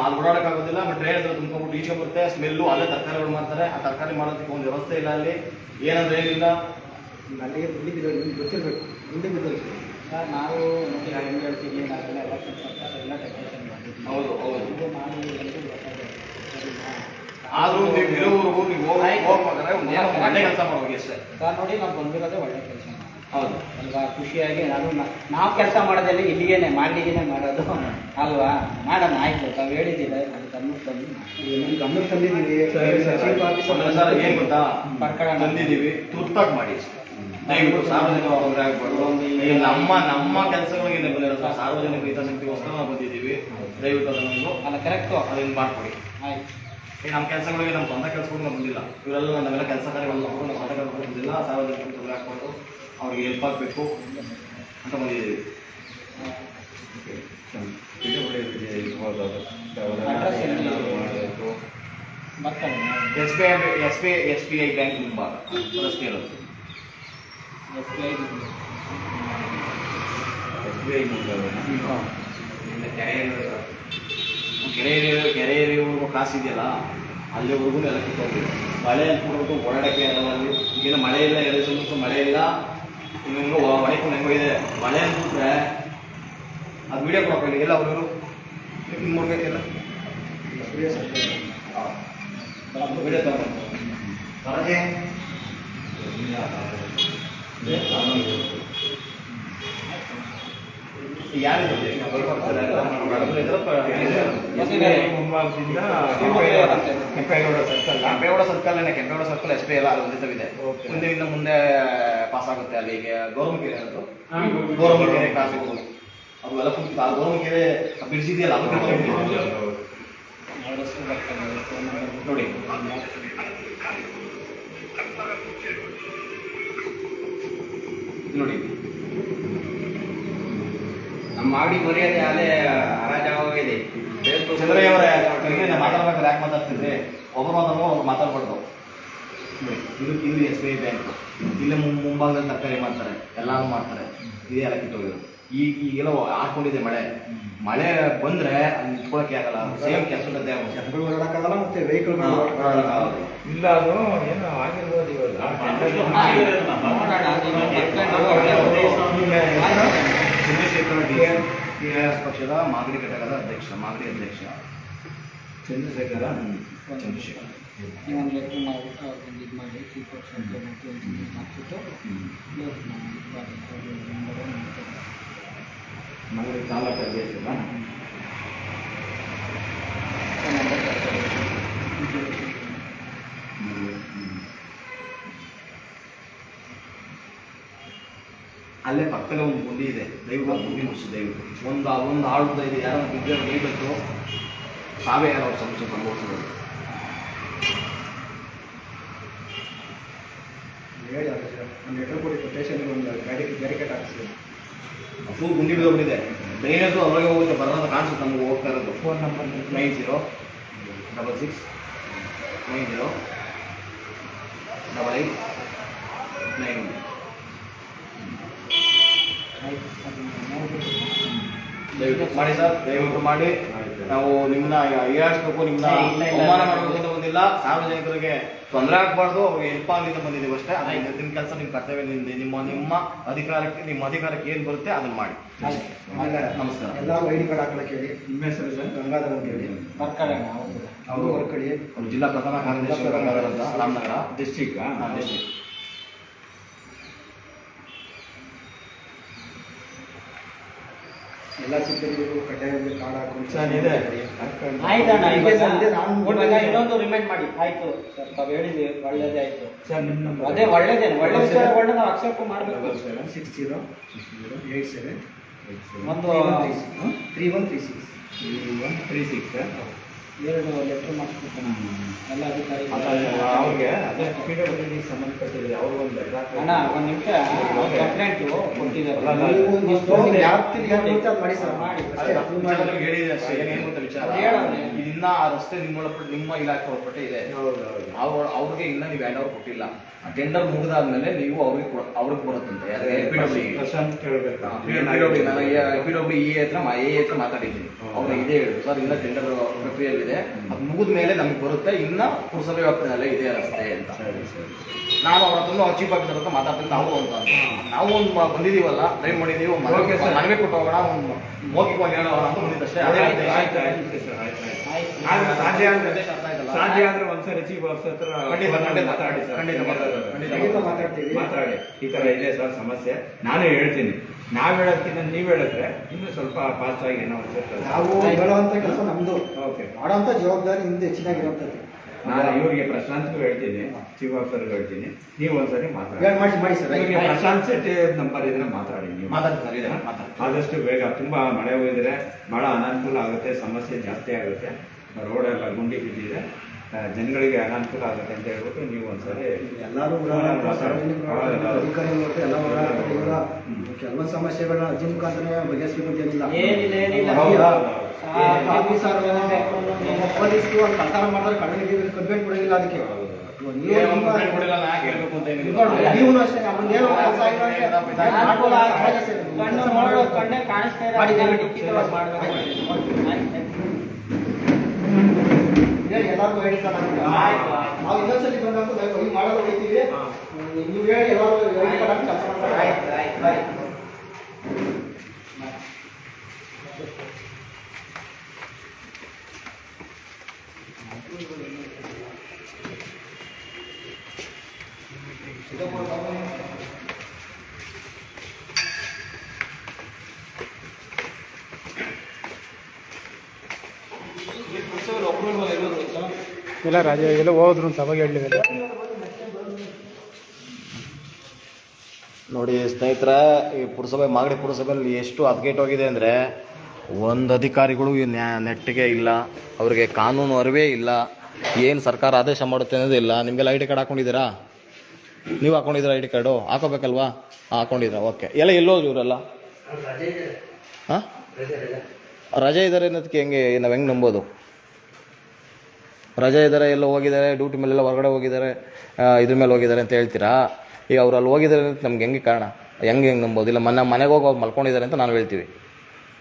ಅಲ್ಲಿ ಓಡಾಡಕ್ಕಾಗೋದಿಲ್ಲ ಬಟ್ ಡ್ರೈನ್ ಹತ್ರ ತುಂಬಿಕೊಂಡು ಈಚೆ ಬರುತ್ತೆ ಸ್ಮೆಲ್ಲು ಅಲ್ಲೇ ತರಕಾರಿಗಳು ಮಾಡ್ತಾರೆ. ಆ ತರಕಾರಿ ಮಾಡೋದಕ್ಕೆ ಒಂದು ವ್ಯವಸ್ಥೆ ಇಲ್ಲ ಅಲ್ಲಿ. ಏನಂದ್ರೆ ಏನಿಲ್ಲ ನನಗೆ ಗುಂಡಿ ಬಿದ್ದೋಗಿ ನಿಮ್ಗೆ ಗೊತ್ತಿರಬೇಕು. ಗುಂಡಿ ಬಿದ್ದೋಗಿ ಸರ್ ನಾವು ನೋಡಿ ಹೆಂಗೆ ಹೇಳ್ತೀವಿ ನಾವೆಲ್ಲ ಎಲೆಕ್ಷನ್ ಸರ್ಕಾರ ಎಲ್ಲ ಡೆಕೋರೇಷನ್ ಮಾಡಿದ್ವಿ ಹೌದು ಹೌದು. ಇದು ನಾನು ಎಲ್ಲರೂ? ಆದ್ರೂ ನೀವು ಇರೋವರೆಗೂ ನೀವು ಹೋಗಿ ಹೋಗ್ಬೇಕಾದ್ರೆ ಒಂದು ಒಳ್ಳೆ ಕೆಲಸ ಮಾಡೋದು ಅಷ್ಟೇ. ಸರ್ ನೋಡಿ ನಾವು ಬಂದಿರೋದೇ ಒಳ್ಳೆ ಕೆಲಸ. ಹೌದು. ಅಲ್ವಾ ಖುಷಿಯಾಗಿ ನಾನು ನಾವು ಕೆಲಸ ಮಾಡೋದಲ್ಲಿ ಇಲ್ಲಿಗೇನೆ ಮಾಡ್ಲಿಗೇನೆ ಮಾಡೋದು. ಅಲ್ವಾ? ಮಾಡೋಣ ಆಯ್ತು. ತಾವು ಹೇಳಿದ್ದೀರ. ಅದು ಗಮನಕ್ಕೆ ತಂದು ಗಮನಕ್ಕೆ ತಂದಿದ್ದೀವಿ ಗೊತ್ತಾ? ಬರ್ಕೊಳ್ಳೋಣ. ತಂದಿದ್ದೀವಿ ತುರ್ತಾಗಿ ಮಾಡಿ ದಯವಿಟ್ಟು ಸಾರ್ವಜನಿಕ ಆಗ್ಬಾರ್ದು ನಮ್ಮ ನಮ್ಮ ಕೆಲಸಗಳಿಗೆ ಬಂದಿರೋ ಸರ್. ಸಾರ್ವಜನಿಕ ಹಿತಾಸಕ್ತಿಗೋಸ್ಕರ ನಾವು ಬಂದಿದ್ದೀವಿ ದಯವಿಟ್ಟು ಅದನ್ನು ಅಲ್ಲ ಕರೆಕ್ಟು ಅದನ್ನು ಮಾಡ್ಕೊಡಿ. ಆಯ್ತು. ಈಗ ನಮ್ಮ ಕೆಲಸಗಳಿಗೆ ನಮ್ಮ ಸ್ವಂತ ಕೆಲಸಗಳು ನಾವು ಬಂದಿಲ್ಲ. ಇವರೆಲ್ಲ ನಮ್ಮೆಲ್ಲ ಕೆಲಸ ಕಾರ್ಯಗಳನ್ನ ನಾವು ಸ್ವಂತ ಕೆಲಸಗಳು ಬಂದಿಲ್ಲ. ಸಾರ್ವಜನಿಕರಿಗೆ ತೊಂದರೆ ಆಗ್ಬಾರ್ದು. ಅವ್ರಿಗೆ ಹೆಲ್ಪ್ ಆಗಬೇಕು ಅಂತ ಬಂದಿದ್ದೀವಿ ಎಲ್ಲಿ? ಮಾಡಬೇಕು ಬರ್ಕೊಳ್ಳೋಣ S B I S B S B I bank ಮುಂಭಾಗ. ರಸ್ತೆಯಲ್ಲಿ S B I S B I ಕೆರೆ ಏರಿ- ಕೆರೆ ಏರಿಯವರೆಗೂ ಕಾಸು ಇದೆಯಲ್ಲ ಅಲ್ಲಿವರೆಗೂ ಎಲ್ಲ ಕಿತ್ತೋಗಿದೆ ಮಳೆ ಅಂದ್ಬಿಟ್ಟು ಓಡಾಡೋಕ್ಕೆ ಆಗಲ್ಲ ಅಲ್ಲಿ. ಈಗಿನ ಮಳೆ ಇಲ್ಲ ಎರಡು ದಿವಸ ಮಳೆ ಇಲ್ಲ. ಹಿಂಗ ಹೊಡಿಕೊಂಡು ಹೆಂಗೋ ಇದೆ ಮಳೆ ಅಂದ್ಬಿಟ್ರೆ ಅದು ವಿಡಿಯೋ ಕೊಡಕ್ಕೆ ಎಲ್ಲ ಅವರು ನಿಮ್ಮ ಹುಡುಗಕ್ಕೆಲ್ಲ ವಿಡಿಯೋ ತಗೊಂಡು Kempegowda circle Kempegowda circle Kempegowda circle S P ಎಲ್ಲ ಒಂದಿತವಿದೆ Okay. ಮುಂದೆ ಪಾಸ್ ಆಗುತ್ತೆ ಅಲ್ಲಿ ಈಗ ಗೌರವಕೆರೆ ಅದು ಗೌರವಕೆರೆ ಕ್ರಾಸ್ ಹೋಗೋದು. ಅದು ಎಲ್ಲ ಫುಲ್ ಗೌರವಕೆರೆ ಬ್ರಿಡ್ಜ್ ಇದೆಯಲ್ಲ ಅದು ನೋಡಿ. ನೋಡಿ. ಮಾಡಿ ಮರ್ಯಾದೆ ಅಲ್ಲೇ ಹರಾಜಾಗೋಗಿದೆ ಚಂದ್ರಯ್ಯ ಅವರೇ ಮಾತಾಡ್ಬೇಕಾದ್ರೆ ಯಾಕೆ ಮಾತಾಡ್ತಿದ್ರಿ? ಒಬ್ಬರು ಮಾತಾಡೋ ಒಬ್ರು ಮಾತಾಡ್ಬಾರ್ದು. ನೋಡಿ, ಇದು ಇದು ಎಸ್ ಬಿ ಐ ಬ್ಯಾಂಕ್. ಇಲ್ಲೇ ಮುಂ- ಮುಂಭಾಗದಲ್ಲಿ ತರಕಾರಿ ಮಾಡ್ತಾರೆ ಎಲ್ಲಾನು ಮಾಡ್ತಾರೆ. ಇದೇ ಎಲ್ಲ ಕಿತ್ತೋಗಿದ್ರು ಈಗ ಈಗೆಲ್ಲ ಹಾಕೊಂಡಿದೆ ಮಳೆ. ಮಳೆ ಬಂದ್ರೆ ಅಲ್ಲಿ ನಿಂತ್ಕೊಳಕ್ಕೆ ಆಗಲ್ಲ. ಸೇಮ್ ಕೆಲಸ ಗದ್ದೆ ಜನಗಳು ಓಡಾಡಕ್ಕಾಗಲ್ಲ ಮತ್ತೆ ವೆಹಿಕಲ್ ಇಲ್ಲ ಅದು ಏನೋ ಆಗಿರ್ಬೋದು ಇವಾಗ. Chandrashekara D T R S ಪಕ್ಷದ ಮಾಗಡಿ ಘಟಕದ ಅಧ್ಯಕ್ಷ ಮಾಗಡಿ ಅಧ್ಯಕ್ಷ ಚಂದ್ರಶೇಖರ ಚಂದ್ರಶೇಖರ್ ನೀವೊಂದು ಲೆಟ್ರ್ ಮಾಡ್ಬಿಟ್ಟು ಅವ್ರಿಗೆ ಇದು ಮಾಡಿ ಚೀಫ್ ಆಫೀಸರ್ಗೆ ಮತ್ತು ಇಂಜಿನಿಯರ್ ಹಾಕ್ಬಿಟ್ಟು ಕ್ಲೋಸ್ ಮಾಡಿ ನಂಬರ್ ಪಕ್ಕದಲ್ಲೇ ಒಂದು ಗುಂಡಿ ಇದೆ. ಆ ಗುಂಡಿ ಮುಗಿಸಿ ದಯವಿಟ್ಟು ಒಂದು ಒಂದು ಆಳುದ ಇದೆ ಯಾರೋ ಬಿದ್ದರೆ ಬೈಬೇಕು ತಾವೇ ಯಾರೋ ಸಮಸ್ಯೆ ಅನುಭವಿಸೋದು ಹೇಳಿ ಲೆಟರ್ ಕೊಡಿ ಸ್ಟೇಷನ್ಗೆ ಒಂದು ಗಾಡಿ ಹಾಕಿಸಿ. ಗುಂಡಿ ಬಿದ್ದೋಗಿದೆ ಡ್ರೈನೇಜು ಅವಾಗ ಹೋಗುತ್ತೆ ಬರೋದು ಕಾಣಿಸುತ್ತೆ ನಮಗೆ ಹೋಗ್ತಾ ಇರೋದು. Phone number nine zero double six nine zero double eight nine one ದಯವಿಟ್ಟು ಮಾಡಿ ಸರ್ ದಯವಿಟ್ಟು ಮಾಡಿ. ನಾವು ನಿಮ್ಮನ್ನ ಹೀಯಾಳಿಸ್ಬೇಕು ನಿಮ್ಮನ್ನ. ಅವಮಾನ ಮಾಡಬೇಕು ಅಂತ ಬಂದಿಲ್ಲ. ಸಾರ್ವಜನಿಕರಿಗೆ ತೊಂದರೆ ಆಗಬಾರ್ದು ಅವ್ರಿಗೆ ಹೆಲ್ಪ್ ಆಗಲಿ ಅಂತ ಬಂದಿದ್ದೀವಿ ಅಷ್ಟೇ. ಅದೇ ನಿಮ್ಮ ಕೆಲಸ ನಿಮ್ಮ ಕರ್ತವ್ಯ ನಿಮ್ದು ನಿಮ್ಮ ನಿಮ್ಮ ಅಧಿಕಾರಕ್ಕೆ ನಿಮ್ಮ ಅಧಿಕಾರಕ್ಕೆ ಏನು ಬರುತ್ತೆ ಅದನ್ನ ಮಾಡಿ. ಆಮೇಲೆ ನಮಸ್ಕಾರ. ಎಲ್ಲರೂ ಐಡಿ ಡಿ ಕಾರ್ಡ್ ಹಾಕೊಳಕ್ಕೆ ಹೇಳಿ ನಿಮ್ಮ ಹೆಸರು ಸರ್? ಗಂಗಾಧರ್ ಅಂತ ಹೇಳಿ. ಸರ್ಕಾರ ಅವರು ಹೊರಕಳಿ ಅವ್ರು ಜಿಲ್ಲಾ ಪ್ರಧಾನ ಕಾರ್ಯದರ್ಶಿ ಗಂಗಾಧರ್ ಅಂತ ರಾಮನಗರ. ಡಿಸ್ಟಿಕ್ ಹಾ, ಎಲ್ಲ ಸಿಬ್ಬಂದಿಗಳು ಕಡ್ಡಾಯವಾಗಿ ಕಾರ್ಡ್ ಹಾಕೊಂಡು ಸರ್ ಇದೆ. ಆಯ್ತಣ್ಣ ಈಗ ನಾನು ಇನ್ನೊಂದು ರಿಮೈಂಡ್ ಮಾಡಿ. ಆಯ್ತು. ಸರ್ ತಾವು ಹೇಳಿದ್ವಿ ಒಳ್ಳೇದೇ ಆಯ್ತು. ಸರ್ ನಿಮ್ಮ ನಂಬರ್ ಅದೇ ಒಳ್ಳೇದೇನು ಒಳ್ಳೆ ವಿಚಾರಗಳನ್ನ ನಾವು ಅಕ್ಸೆಪ್ಟ್ ಮಾಡಬೇಕು. ಸಿಕ್ಸ್ ಜೀರೋ ಏಯ್ಟ್ ಸೆವೆನ್ ಒಂದು three one three six three one three six ಎರಡು ಲೆಟರ್ ನಾನು. ಎಲ್ಲ ಅಧಿಕಾರಿ ಅವ್ರಿಗೆ ಅದೇ ಪಿ ಡಬ್ಲ್ಯೂ ಡಿ ಸಂಬಂಧಪಟ್ಟಿದೆ ಅವ್ರು ಒಂದು ಲೆಟರ್ ಅಣ್ಣ ಒಂದು ನಿಮಿಷ. ಕಂಪ್ಲೇಂಟು ಕೊಟ್ಟಿದ್ದಾರೆ. ಯಾವ ತಿರ್ಗಿ ಮಾಡಿ ಸರ್ ಮಾಡಿ. ಹೇಳಿದೆ ಅಷ್ಟೇ ಏನೇನು ವಿಚಾರ. ಅದು ಆ ರಸ್ತೆ ನಿಮ್ಮ ಒಳಪಟ್ಟು ನಿಮ್ಮ ಇಲಾಖೆ ಒಳಪಟ್ಟೆ ಇದೆ. ಅವ್ರ ಅವ್ರಿಗೆ ಇನ್ನ ನೀವು ಹ್ಯಾಂಡ್ ಓವರ್ ಕೊಟ್ಟಿಲ್ಲ. ಟೆಂಡರ್ ಮುಗಿದಾದ್ಮೇಲೆ ನೀವು ಅವ್ರಿಗೆ ಕೊಡ- ಅವ್ರಿಗೆ ಬರುತ್ತಂತೆ PWD, ನಾನು ಪಿ ಡಬ್ಲ್ಯೂ ಇ ಹತ್ರ ಮಾ- ಎ ಹತ್ರ ಮಾತಾಡಿದ್ದೀನಿ. ಅವ್ರು ಇದೇ ಹೇಳಿದ್ರು. ಸರ್ ಇನ್ನ ಟೆಂಡರ್ ಪ್ರಕ್ರಿಯೆಯಲ್ಲಿದೆ ಅದು ಮುಗಿದ ಮೇಲೆ ನಮಗೆ ಬರುತ್ತೆ. ಇನ್ನ ಪುರಸಭೆ ವ್ಯಾಪ್ತಿನಲ್ಲೇ ಇದೆ ರಸ್ತೆ ಅಂತ. ನಾವು ಅವ್ರ ಹತ್ರ ಚೀಫ್ ಆಫೀಸರ್ ಹತ್ರ ಮಾತಾಡ್ತೀನಿ. ನಾವು ಅಂತ. ನಾವು ಒಂದು ಬಂದಿದೀವಲ್ಲ ಟ್ರೈ ಮಾಡಿದೀವಿ. ಮನವಿ ಕೊಟ್ಟು ಹೋಗೋಣ ಒಂದು ಮೌಖಿಕವಾಗಿ ಹೇಳೋಣ ಅಂತ ಬಂದಿದ್ದಷ್ಟೇ ಆಯ್ತು. ಆಯ್ತು ಆಯ್ತು ಆಯ್ತು. ಸಾಧ್ಯ? ಆದ್ರೆ ಒಂದ್ಸರಿ ಚೀಫ್ ಆಫೀಸರ್ ಹತ್ರ. ಮಾತಾಡಿ ಸರ್. ಖಂಡಿತ ಮಾತಾಡ್ತೀವಿ. ಮಾತಾಡಿ. ಈ ತರ ಇದೆ ಸರ್ ಸಮಸ್ಯೆ. ನಾನೇ ಹೇಳ್ತೀನಿ. ನಾವ್ ಹೇಳೋದ್ಕಿಂತ ನೀವ್ ಹೇಳಿದ್ರೆ ಇನ್ನು ಸ್ವಲ್ಪ ಫಾಸ್ಟ್ ಆಗಿ ಏನೋ ನಾವು ಹೇಳುವಂತ ಕೆಲಸ ನಮ್ದು. ಓಕೆ ಮಾಡೋಂಥ ಜವಾಬ್ದಾರಿ ನಿಮ್ದು ಹೆಚ್ಚಿನಾಗಿರೋಂಥದ್ದು ನಾನು ಇವರಿಗೆ ಪ್ರಶಾಂತ್ಗೂ ಹೇಳ್ತೀನಿ. ಚೀಫ್ ಆಫೀಸರ್ ಹೇಳ್ತೀನಿ. ನೀವು ಒಂದ್ಸರಿ ಮಾತಾಡಿ. ಪ್ರಶಾಂತ್ ಶೆಟ್ಟಿ ನಂಬರ್ ಇದ್ರೆ ಮಾತಾಡಿ ನೀವು. ಆದಷ್ಟು ಬೇಗ. ತುಂಬಾ ಮಳೆ ಹೋಗಿದ್ರೆ ಬಹಳ ಅನಾನುಕೂಲ ಆಗುತ್ತೆ ಸಮಸ್ಯೆ ಜಾಸ್ತಿ ಆಗುತ್ತೆ. ರೋಡ್ ಎಲ್ಲ ಗುಂಡಿ ಬಿದ್ದಿದೆ ಜನಗಳಿಗೆ ಅನಾನುಕೂಲ ಆಗುತ್ತೆ ಅಂತ ಹೇಳ್ಬಿಟ್ಟು ನೀವು ಒಂದ್ಸರಿ ಎಲ್ಲರೂ ಕೆಲವೊಂದು ಸಮಸ್ಯೆಗಳನ್ನ ಅರ್ಜಿ ಮುಖಾಂತರ ಬಗೆಹರಿಸಬೇಕು ಅಂತ ಏನಿಲ್ಲ. ಏನಿಲ್ಲ ಏನಿಲ್ಲ. ಹೌದಾ? ಆ, ಆಫೀಸರ್ ಬೇಕು. ಅನ್ನೋದು ಪೊಲೀಸ್ ಒಂದು ಕಳ್ತನ ಮಾಡಿದ್ರೆ ಕಳ್ಳನಿಗೆ ಕಂಪ್ಲೇಂಟ್ ಅದಕ್ಕೆ. ನೀವು ಯಾಕೆ ಹೇಳ್ಬೇಕು ಅಂತ ಏನಿಲ್ಲ. ನೋಡು, ನೀವುನು ಅಷ್ಟೇ ಅವ್ನಿಗೆ ಏನೋ ಕೆಲಸ ಆಗಿಲ್ಲ ಅಂದ್ರೆ ಅನುಕೂಲ ಮಾಡ್ಕೊಳ್ಳೋ ಆಗುತ್ತೆ. ಹಾಗೆ ಸರಿ. ಕಣ್ಣು ನೋಡೋ ಕಣ್ಣೇ ಕಾಣಿಸ್ತಾ ಇದೆ ಮಾಡಿ, ಅದನ್ನ ಮಾಡಿ. ಲಿಖಿತವಾಗಿ ಮಾಡ್ಬೇಕು. ಆಯ್ತು. ಆಯ್ತು. ಹೇಳಿ ಎಲ್ಲರಿಗೂ ಹೇಳಿ ಸರ್ ನಮ್ಗೆ. ಆಯ್ತು. ನಾವು ಇನ್ನೊಂದ್ಸಲಿ ಬಂದಾಗ ನಾವು ಈ ಮಾಡಲು ಹೋಗ್ತೀವಿ ನೀವು ಹೇಳಿ ಎಲ್ಲರೂ ಹೇಳಿ ಕೆಲಸ ಮಾಡ್ತಾರೆ ಆಯ್ತು, ಆಯ್ತು, ಆಯ್ತು. ಇಲ್ಲ ರಾಜ ಎಲ್ಲ ಹೋದ್ರು ಅಂತ ಅವಾಗ ಹೇಳಲಿಲ್ಲ. ನೋಡಿ ಸ್ನೇಹಿತರ ಈ ಪುರಸಭೆ ಮಾಗಡಿ ಪುರಸಭೆಯಲ್ಲಿ ಎಷ್ಟು ಹದಗೆಟ್ಟು ಹೋಗಿದೆ ಅಂದರೆ ಒಂದು ಅಧಿಕಾರಿಗಳು ನ್ಯಾ ನೆಟ್ಟಿಗೆ ಇಲ್ಲ ಅವರಿಗೆ ಕಾನೂನು ಅರಿವೇ ಇಲ್ಲ ಏನು ಸರ್ಕಾರ ಆದೇಶ ಮಾಡುತ್ತೆ ಅನ್ನೋದು ಇಲ್ಲ. ನಿಮಗೆಲ್ಲ ಐ ಡಿ ಕಾರ್ಡ್ ಹಾಕೊಂಡಿದ್ದೀರಾ? ನೀವು ಹಾಕೊಂಡಿದ್ದೀರಾ ಐ ಡಿ ಕಾರ್ಡು? ಹಾಕೋಬೇಕಲ್ವಾ? ಹಾಕೊಂಡಿದ್ದೀರಾ ಓಕೆ. ಎಲ್ಲ ಎಲ್ಲೋದ್ರು ಇವರೆಲ್ಲ? ಹಾಂ? ರಜೆ ಇದ್ದಾರೆ ಅನ್ನೋದಕ್ಕೆ ಹೆಂಗೆ ನಾವು ಹೆಂಗೆ ನಂಬೋದು? ರಜೆ ಇದ್ದಾರೆ ಎಲ್ಲೋ ಹೋಗಿದ್ದಾರೆ ಡ್ಯೂಟಿ ಮೇಲೆಲ್ಲ ಹೊರಗಡೆ ಹೋಗಿದ್ದಾರೆ ಇದ್ರ ಮೇಲೆ ಹೋಗಿದ್ದಾರೆ ಅಂತ ಹೇಳ್ತೀರಾ? ಈಗ ಅವ್ರು ಅಲ್ಲಿ ಹೋಗಿದ್ದಾರೆ ಅಂತ ನಮ್ಗೆ ಹೆಂಗೆ ಕಾರಣ? ಹೆಂಗೆ ಹೆಂಗೆ ನಂಬೋದು? ಇಲ್ಲ ಮನೆ ಮನೆಗೆ ಹೋಗಿ ಅವ್ರು ಮಲ್ಕೊಂಡಿದ್ದಾರೆ ಅಂತ ನಾವು ಹೇಳ್ತೀವಿ.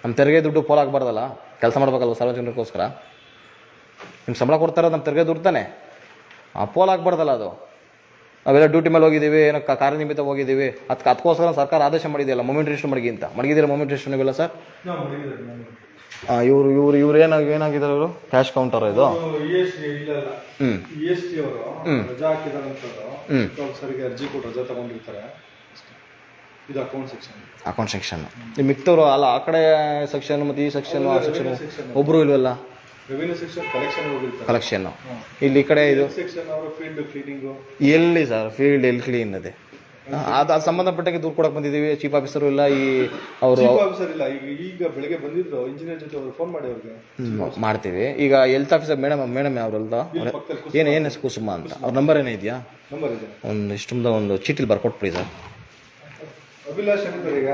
ನಮ್ಮ ತೆರಿಗೆ ದುಡ್ಡು ಪೋಲಾಗಬಾರ್ದಲ್ಲ ಕೆಲಸ ಮಾಡ್ಬೇಕಲ್ವ ಸಾರ್ವಜನಿಕರಿಗೋಸ್ಕರ ನಿಮ್ಮ ಸಂಬಳ ಕೊಡ್ತಾರೆ ನಮ್ಮ ತೆರಿಗೆ ದುಡ್ಡು ತಾನೆ? ಆ ಪೋಲಾಗಬಾರ್ದಲ್ಲ ಅದು. ನಾವೆಲ್ಲ ಡ್ಯೂಟಿ ಮೇಲೆ ಹೋಗಿದ್ದೀವಿ ಏನೋ ಕಾರ್ಯನಿಮಿತ್ತ ಹೋಗಿದ್ದೀವಿ. ಅದಕ್ಕೆ ಅದಕ್ಕೋಸ್ಕರ ಸರ್ಕಾರ ಆದೇಶ ಮಾಡಿದೆಯಲ್ಲ ಮೊಮೆಂಟ್ ರಿಜಿಸ್ಟರ್ ಮಡಗಿ ಅಂತ. ಮಡಗಿದ್ದೀರಾ ಮೊಮೆಂಟ್ ರಿಜಿಸ್ಟರ್ ನೀವೆಲ್ಲ ಸರ್ ಇವರು ಇವರು ಇವ್ರು ಏನಾಗಿ ಏನಾಗಿದ್ದಾರೆ ಇವರು? ಕ್ಯಾಶ್ ಕೌಂಟರ್ ಇದು? ಇಲ್ಲ ಹ್ಞೂ ಅವರು ರಜಾ ಹಾಕಿದಾರಂತದ್ದು ಹ್ಮ್. ಇವಾಗ ಸರಿಗೆ ಅರ್ಜಿ ಕೊಟ್ಟು ರಜಾ ತಗೊಂಡಿರ್ತಾರೆ. ಇದು ಅಕೌಂಟ್ ಸೆಕ್ಷನ್ ಅಕೌಂಟ್ ಸೆಕ್ಷನ್ ಮಿಕ್ತವ್ರು ಅಲ್ಲ ಆ ಕಡೆ ಸೆಕ್ಷನ್ ಮತ್ತು ಈ ಸೆಕ್ಷನ್ ಆ ಸೆಕ್ಷನ್. ಒಬ್ಬರು ಇಲ್ವಲ್ಲ? ರೆವಿನ್ಯೂ ಸೆಕ್ಷನ್ ಕಲೆಕ್ಷನ್ ಹೋಗಿರ್ತಾರೆ. ಕಲೆಕ್ಷನ್ನು ಇಲ್ಲಿ ಈ ಕಡೆ ಇದು ಸೆಕ್ಷನ್ ಅವರು ಫೀಲ್ಡ್ ಕ್ಲೀನಿಂಗು ಎಲ್ಲಿ ಸರ್? ಫೀಲ್ಡ್ ಎಲ್ಲಿ ಕ್ಲೀನ್ ಇದೆ ಅದು ಅದು ಸಂಬಂಧಪಟ್ಟಂಗೆ ದೂರ ಕೊಡಕ್ಕೆ ಬಂದಿದ್ದೀವಿ. ಚೀಫ್ ಆಫೀಸರು ಇಲ್ಲ ಈ ಅವರು ಚೀಫ್ ಆಫೀಸರ್ ಇಲ್ಲ. ಈಗ ಈಗ ಬೆಳಗ್ಗೆ ಬಂದಿದ್ರು ಇಂಜಿನಿಯರ್ ಜೊತೆ ಅವರು ಫೋನ್ ಮಾಡಿ ಅವ್ರಿಗೆ. ಮಾಡ್ತೀವಿ. ಈಗ health officer madam madam Kusuma. ಏನು ಏನು ಕುಸುಮ ಅಂತ? ಅವ್ರ ನಂಬರ್ ಏನೋ ಇದೆಯಾ? ನಂಬರ್ ಇದೆ. ಒಂದು ಇಷ್ಟೊಂದು ಒಂದು ಚೀಟಿಲಿ ಬರ್ಕೊಟ್ಬಿಡಿ ಸರ್. ಅಭಿಲಾಷ್ ಏನಿದ್ದಾರೆ ಈಗ.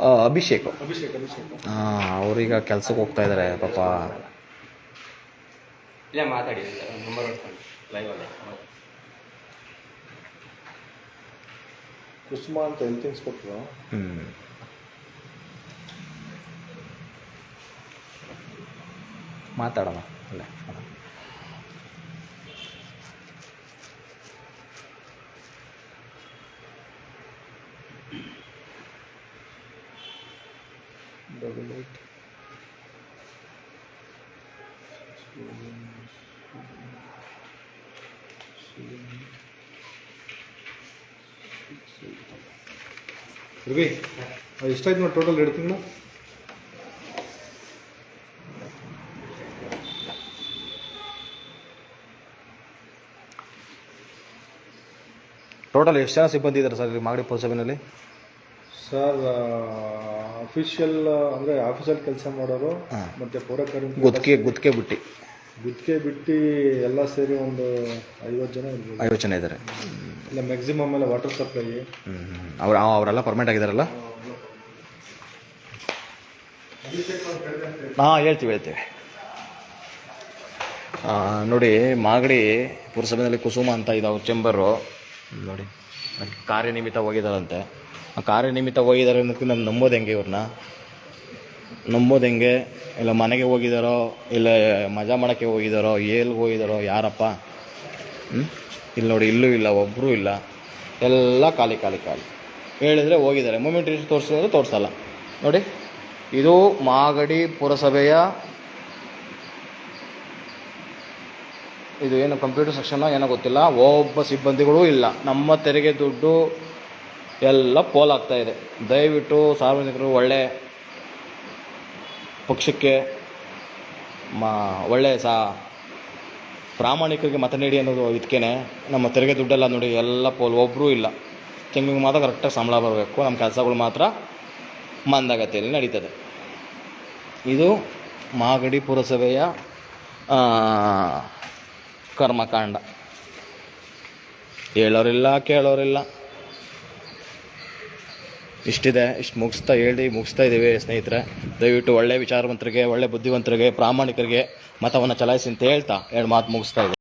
ಆ, ಅಭಿಷೇಕ್. ಅಭಿಷೇಕ್ ಅಭಿಷೇಕ್. ಹಾಂ ಅವ್ರೀಗ ಕೆಲ್ಸಕ್ಕೆ ಹೋಗ್ತಾ ಇದ್ದಾರೆ ಪಾಪ. ಇಲ್ಲೇ ಮಾತಾಡಿ ನಂಬರ್ ಲೈವಲ್ಲಿ ಕುಸುಮ ಅಂತ ಹೆಲ್ತ್ ಇನ್ಸ್ಪೆಕ್ಟ್ರು ಹ್ಞೂ ಮಾತಾಡೋಣ ಅಲ್ಲ ಡಬಲ್ ಏಟ್ ರವಿ ಎಷ್ಟಾಯ್ತು ನೋಡಿ ಟೋಟಲ್ ಎರಡು ತಿಂಗಳು ಟೋಟಲ್ ಎಷ್ಟು ಜನ ಸಿಬ್ಬಂದಿ ಇದ್ದಾರೆ ಸರ್ ಇಲ್ಲಿ ಮಾಗಡಿ ಪುರಸಭೆಯಲ್ಲಿ ಸರ್ ಅಫಿಷಿಯಲ್ ಅಂದರೆ ಆಫೀಸಲ್ಲಿ ಕೆಲಸ ಮಾಡೋರು. ಮತ್ತು ಪೌರ ಕಾರ್ಮಿಕರು ಗುತ್ತಿಗೆ ಗುತ್ತಿಗೆ ಬಿಟ್ಟು. ಗುತ್ತಿಗೆ ಬಿಟ್ಟು ಎಲ್ಲ ಸೇರಿ ಒಂದು ಐವತ್ತು ಜನ ಇರ್ಬೋದು. ಐವತ್ತು ಜನ ಇದ್ದಾರೆ ಇಲ್ಲ ಮ್ಯಾಕ್ಸಿಮಮ್ ಎಲ್ಲ ವಾಟರ್ ಸಪ್ಲೈ ಅವ್ರು ಅವರೆಲ್ಲ ಪರ್ಮನೆಂಟ್ ಆಗಿದ್ದಾರಲ್ಲ ಹಾಂ ಹೇಳ್ತೀವಿ ಹೇಳ್ತೀವಿ. ನೋಡಿ ಮಾಗಡಿ ಪುರಸಭೆಯಲ್ಲಿ ಕುಸುಮ ಅಂತ ಇದೆ ಅವ್ರ ಚೆಂಬರು ನೋಡಿ ಕಾರ್ಯನಿಮಿತ್ತ ಹೋಗಿದ್ದಾರಂತೆ ಆ ಕಾರ್ಯನಿಮಿತ್ತ ಹೋಗಿದ್ದಾರೆ ಅನ್ನೋದಕ್ಕೆ ನಾನು ನಂಬೋದು ಹೆಂಗೆ ಇವ್ರನ್ನ? ನಂಬೋದು ಹೆಂಗೆ ಇಲ್ಲ ಮನೆಗೆ ಹೋಗಿದ್ದಾರೋ ಇಲ್ಲ ಮಜಾ ಮಾಡೋಕ್ಕೆ ಹೋಗಿದ್ದಾರೋ ಎಲ್ಲಿಗೆ ಹೋಗಿದ್ದಾರೋ ಯಾರಪ್ಪ? ಇಲ್ಲಿ ನೋಡಿ, ಇಲ್ಲೂ ಇಲ್ಲ ಒಬ್ಬರೂ ಇಲ್ಲ. ಎಲ್ಲ ಖಾಲಿ ಖಾಲಿ ಖಾಲಿ. ಹೇಳಿದರೆ ಹೋಗಿದ್ದಾರೆ. ಮೂಮೆಂಟ್ ರಿಜಿಸ್ಟರ್ ತೋರಿಸಿದ್ರೆ ತೋರಿಸಲ್ಲ. ನೋಡಿ, ಇದು ಮಾಗಡಿ ಪುರಸಭೆಯ ಇದು ಏನು ಕಂಪ್ಯೂಟರ್ ಸೆಕ್ಷನ್ ಏನೋ ಗೊತ್ತಿಲ್ಲ. ಒಬ್ಬ ಸಿಬ್ಬಂದಿಗಳು ಇಲ್ಲ. ನಮ್ಮ ತೆರಿಗೆ ದುಡ್ಡು ಎಲ್ಲ ಪೋಲಾಗ್ತಾ ಇದೆ. ದಯವಿಟ್ಟು ಸಾರ್ವಜನಿಕರು ಒಳ್ಳೆ ಪಕ್ಷಕ್ಕೆ ಮಾ ಒಳ್ಳೆಯ ಸಾ ಪ್ರಾಮಾಣಿಕರಿಗೆ ಮತ ನೀಡಿ ಅನ್ನೋದು ಇದಕ್ಕೇ ನಮ್ಮ ತೆರಿಗೆ ದುಡ್ಡೆಲ್ಲ ನೋಡಿ ಎಲ್ಲ ಪೋಲ್ ಒಬ್ಬರೂ ಇಲ್ಲ. ತಿಂಗಳಿಗೆ ಮಾತ್ರ ಕರೆಕ್ಟಾಗಿ ಸಂಬಳ ಬರಬೇಕು. ನಮ್ಮ ಕೆಲಸಗಳು ಮಾತ್ರ ಮಂದಗತಿಯಲ್ಲಿ ನಡೀತದೆ. ಇದು ಮಾಗಡಿ ಪುರಸಭೆಯ ಕರ್ಮಕಾಂಡ. ಹೇಳೋರಿಲ್ಲ, ಕೇಳೋರಿಲ್ಲ. ಇಷ್ಟಿದೆ, ಇಷ್ಟು ಮುಗಿಸ್ತಾ ಹೇಳಿ, ಮುಗಿಸ್ತಾ ಇದ್ದೀವಿ ಸ್ನೇಹಿತರೆ. ದಯವಿಟ್ಟು ಒಳ್ಳೆ ವಿಚಾರವಂತರಿಗೆ, ಒಳ್ಳೆ ಬುದ್ಧಿವಂತರಿಗೆ, ಪ್ರಾಮಾಣಿಕರಿಗೆ ಮತವನ್ನು ಚಲಾಯಿಸಿ ಅಂತ ಹೇಳ್ತಾ ಎರಡು ಮಾತು ಮುಗಿಸ್ತಾ ಇದ್ದೀವಿ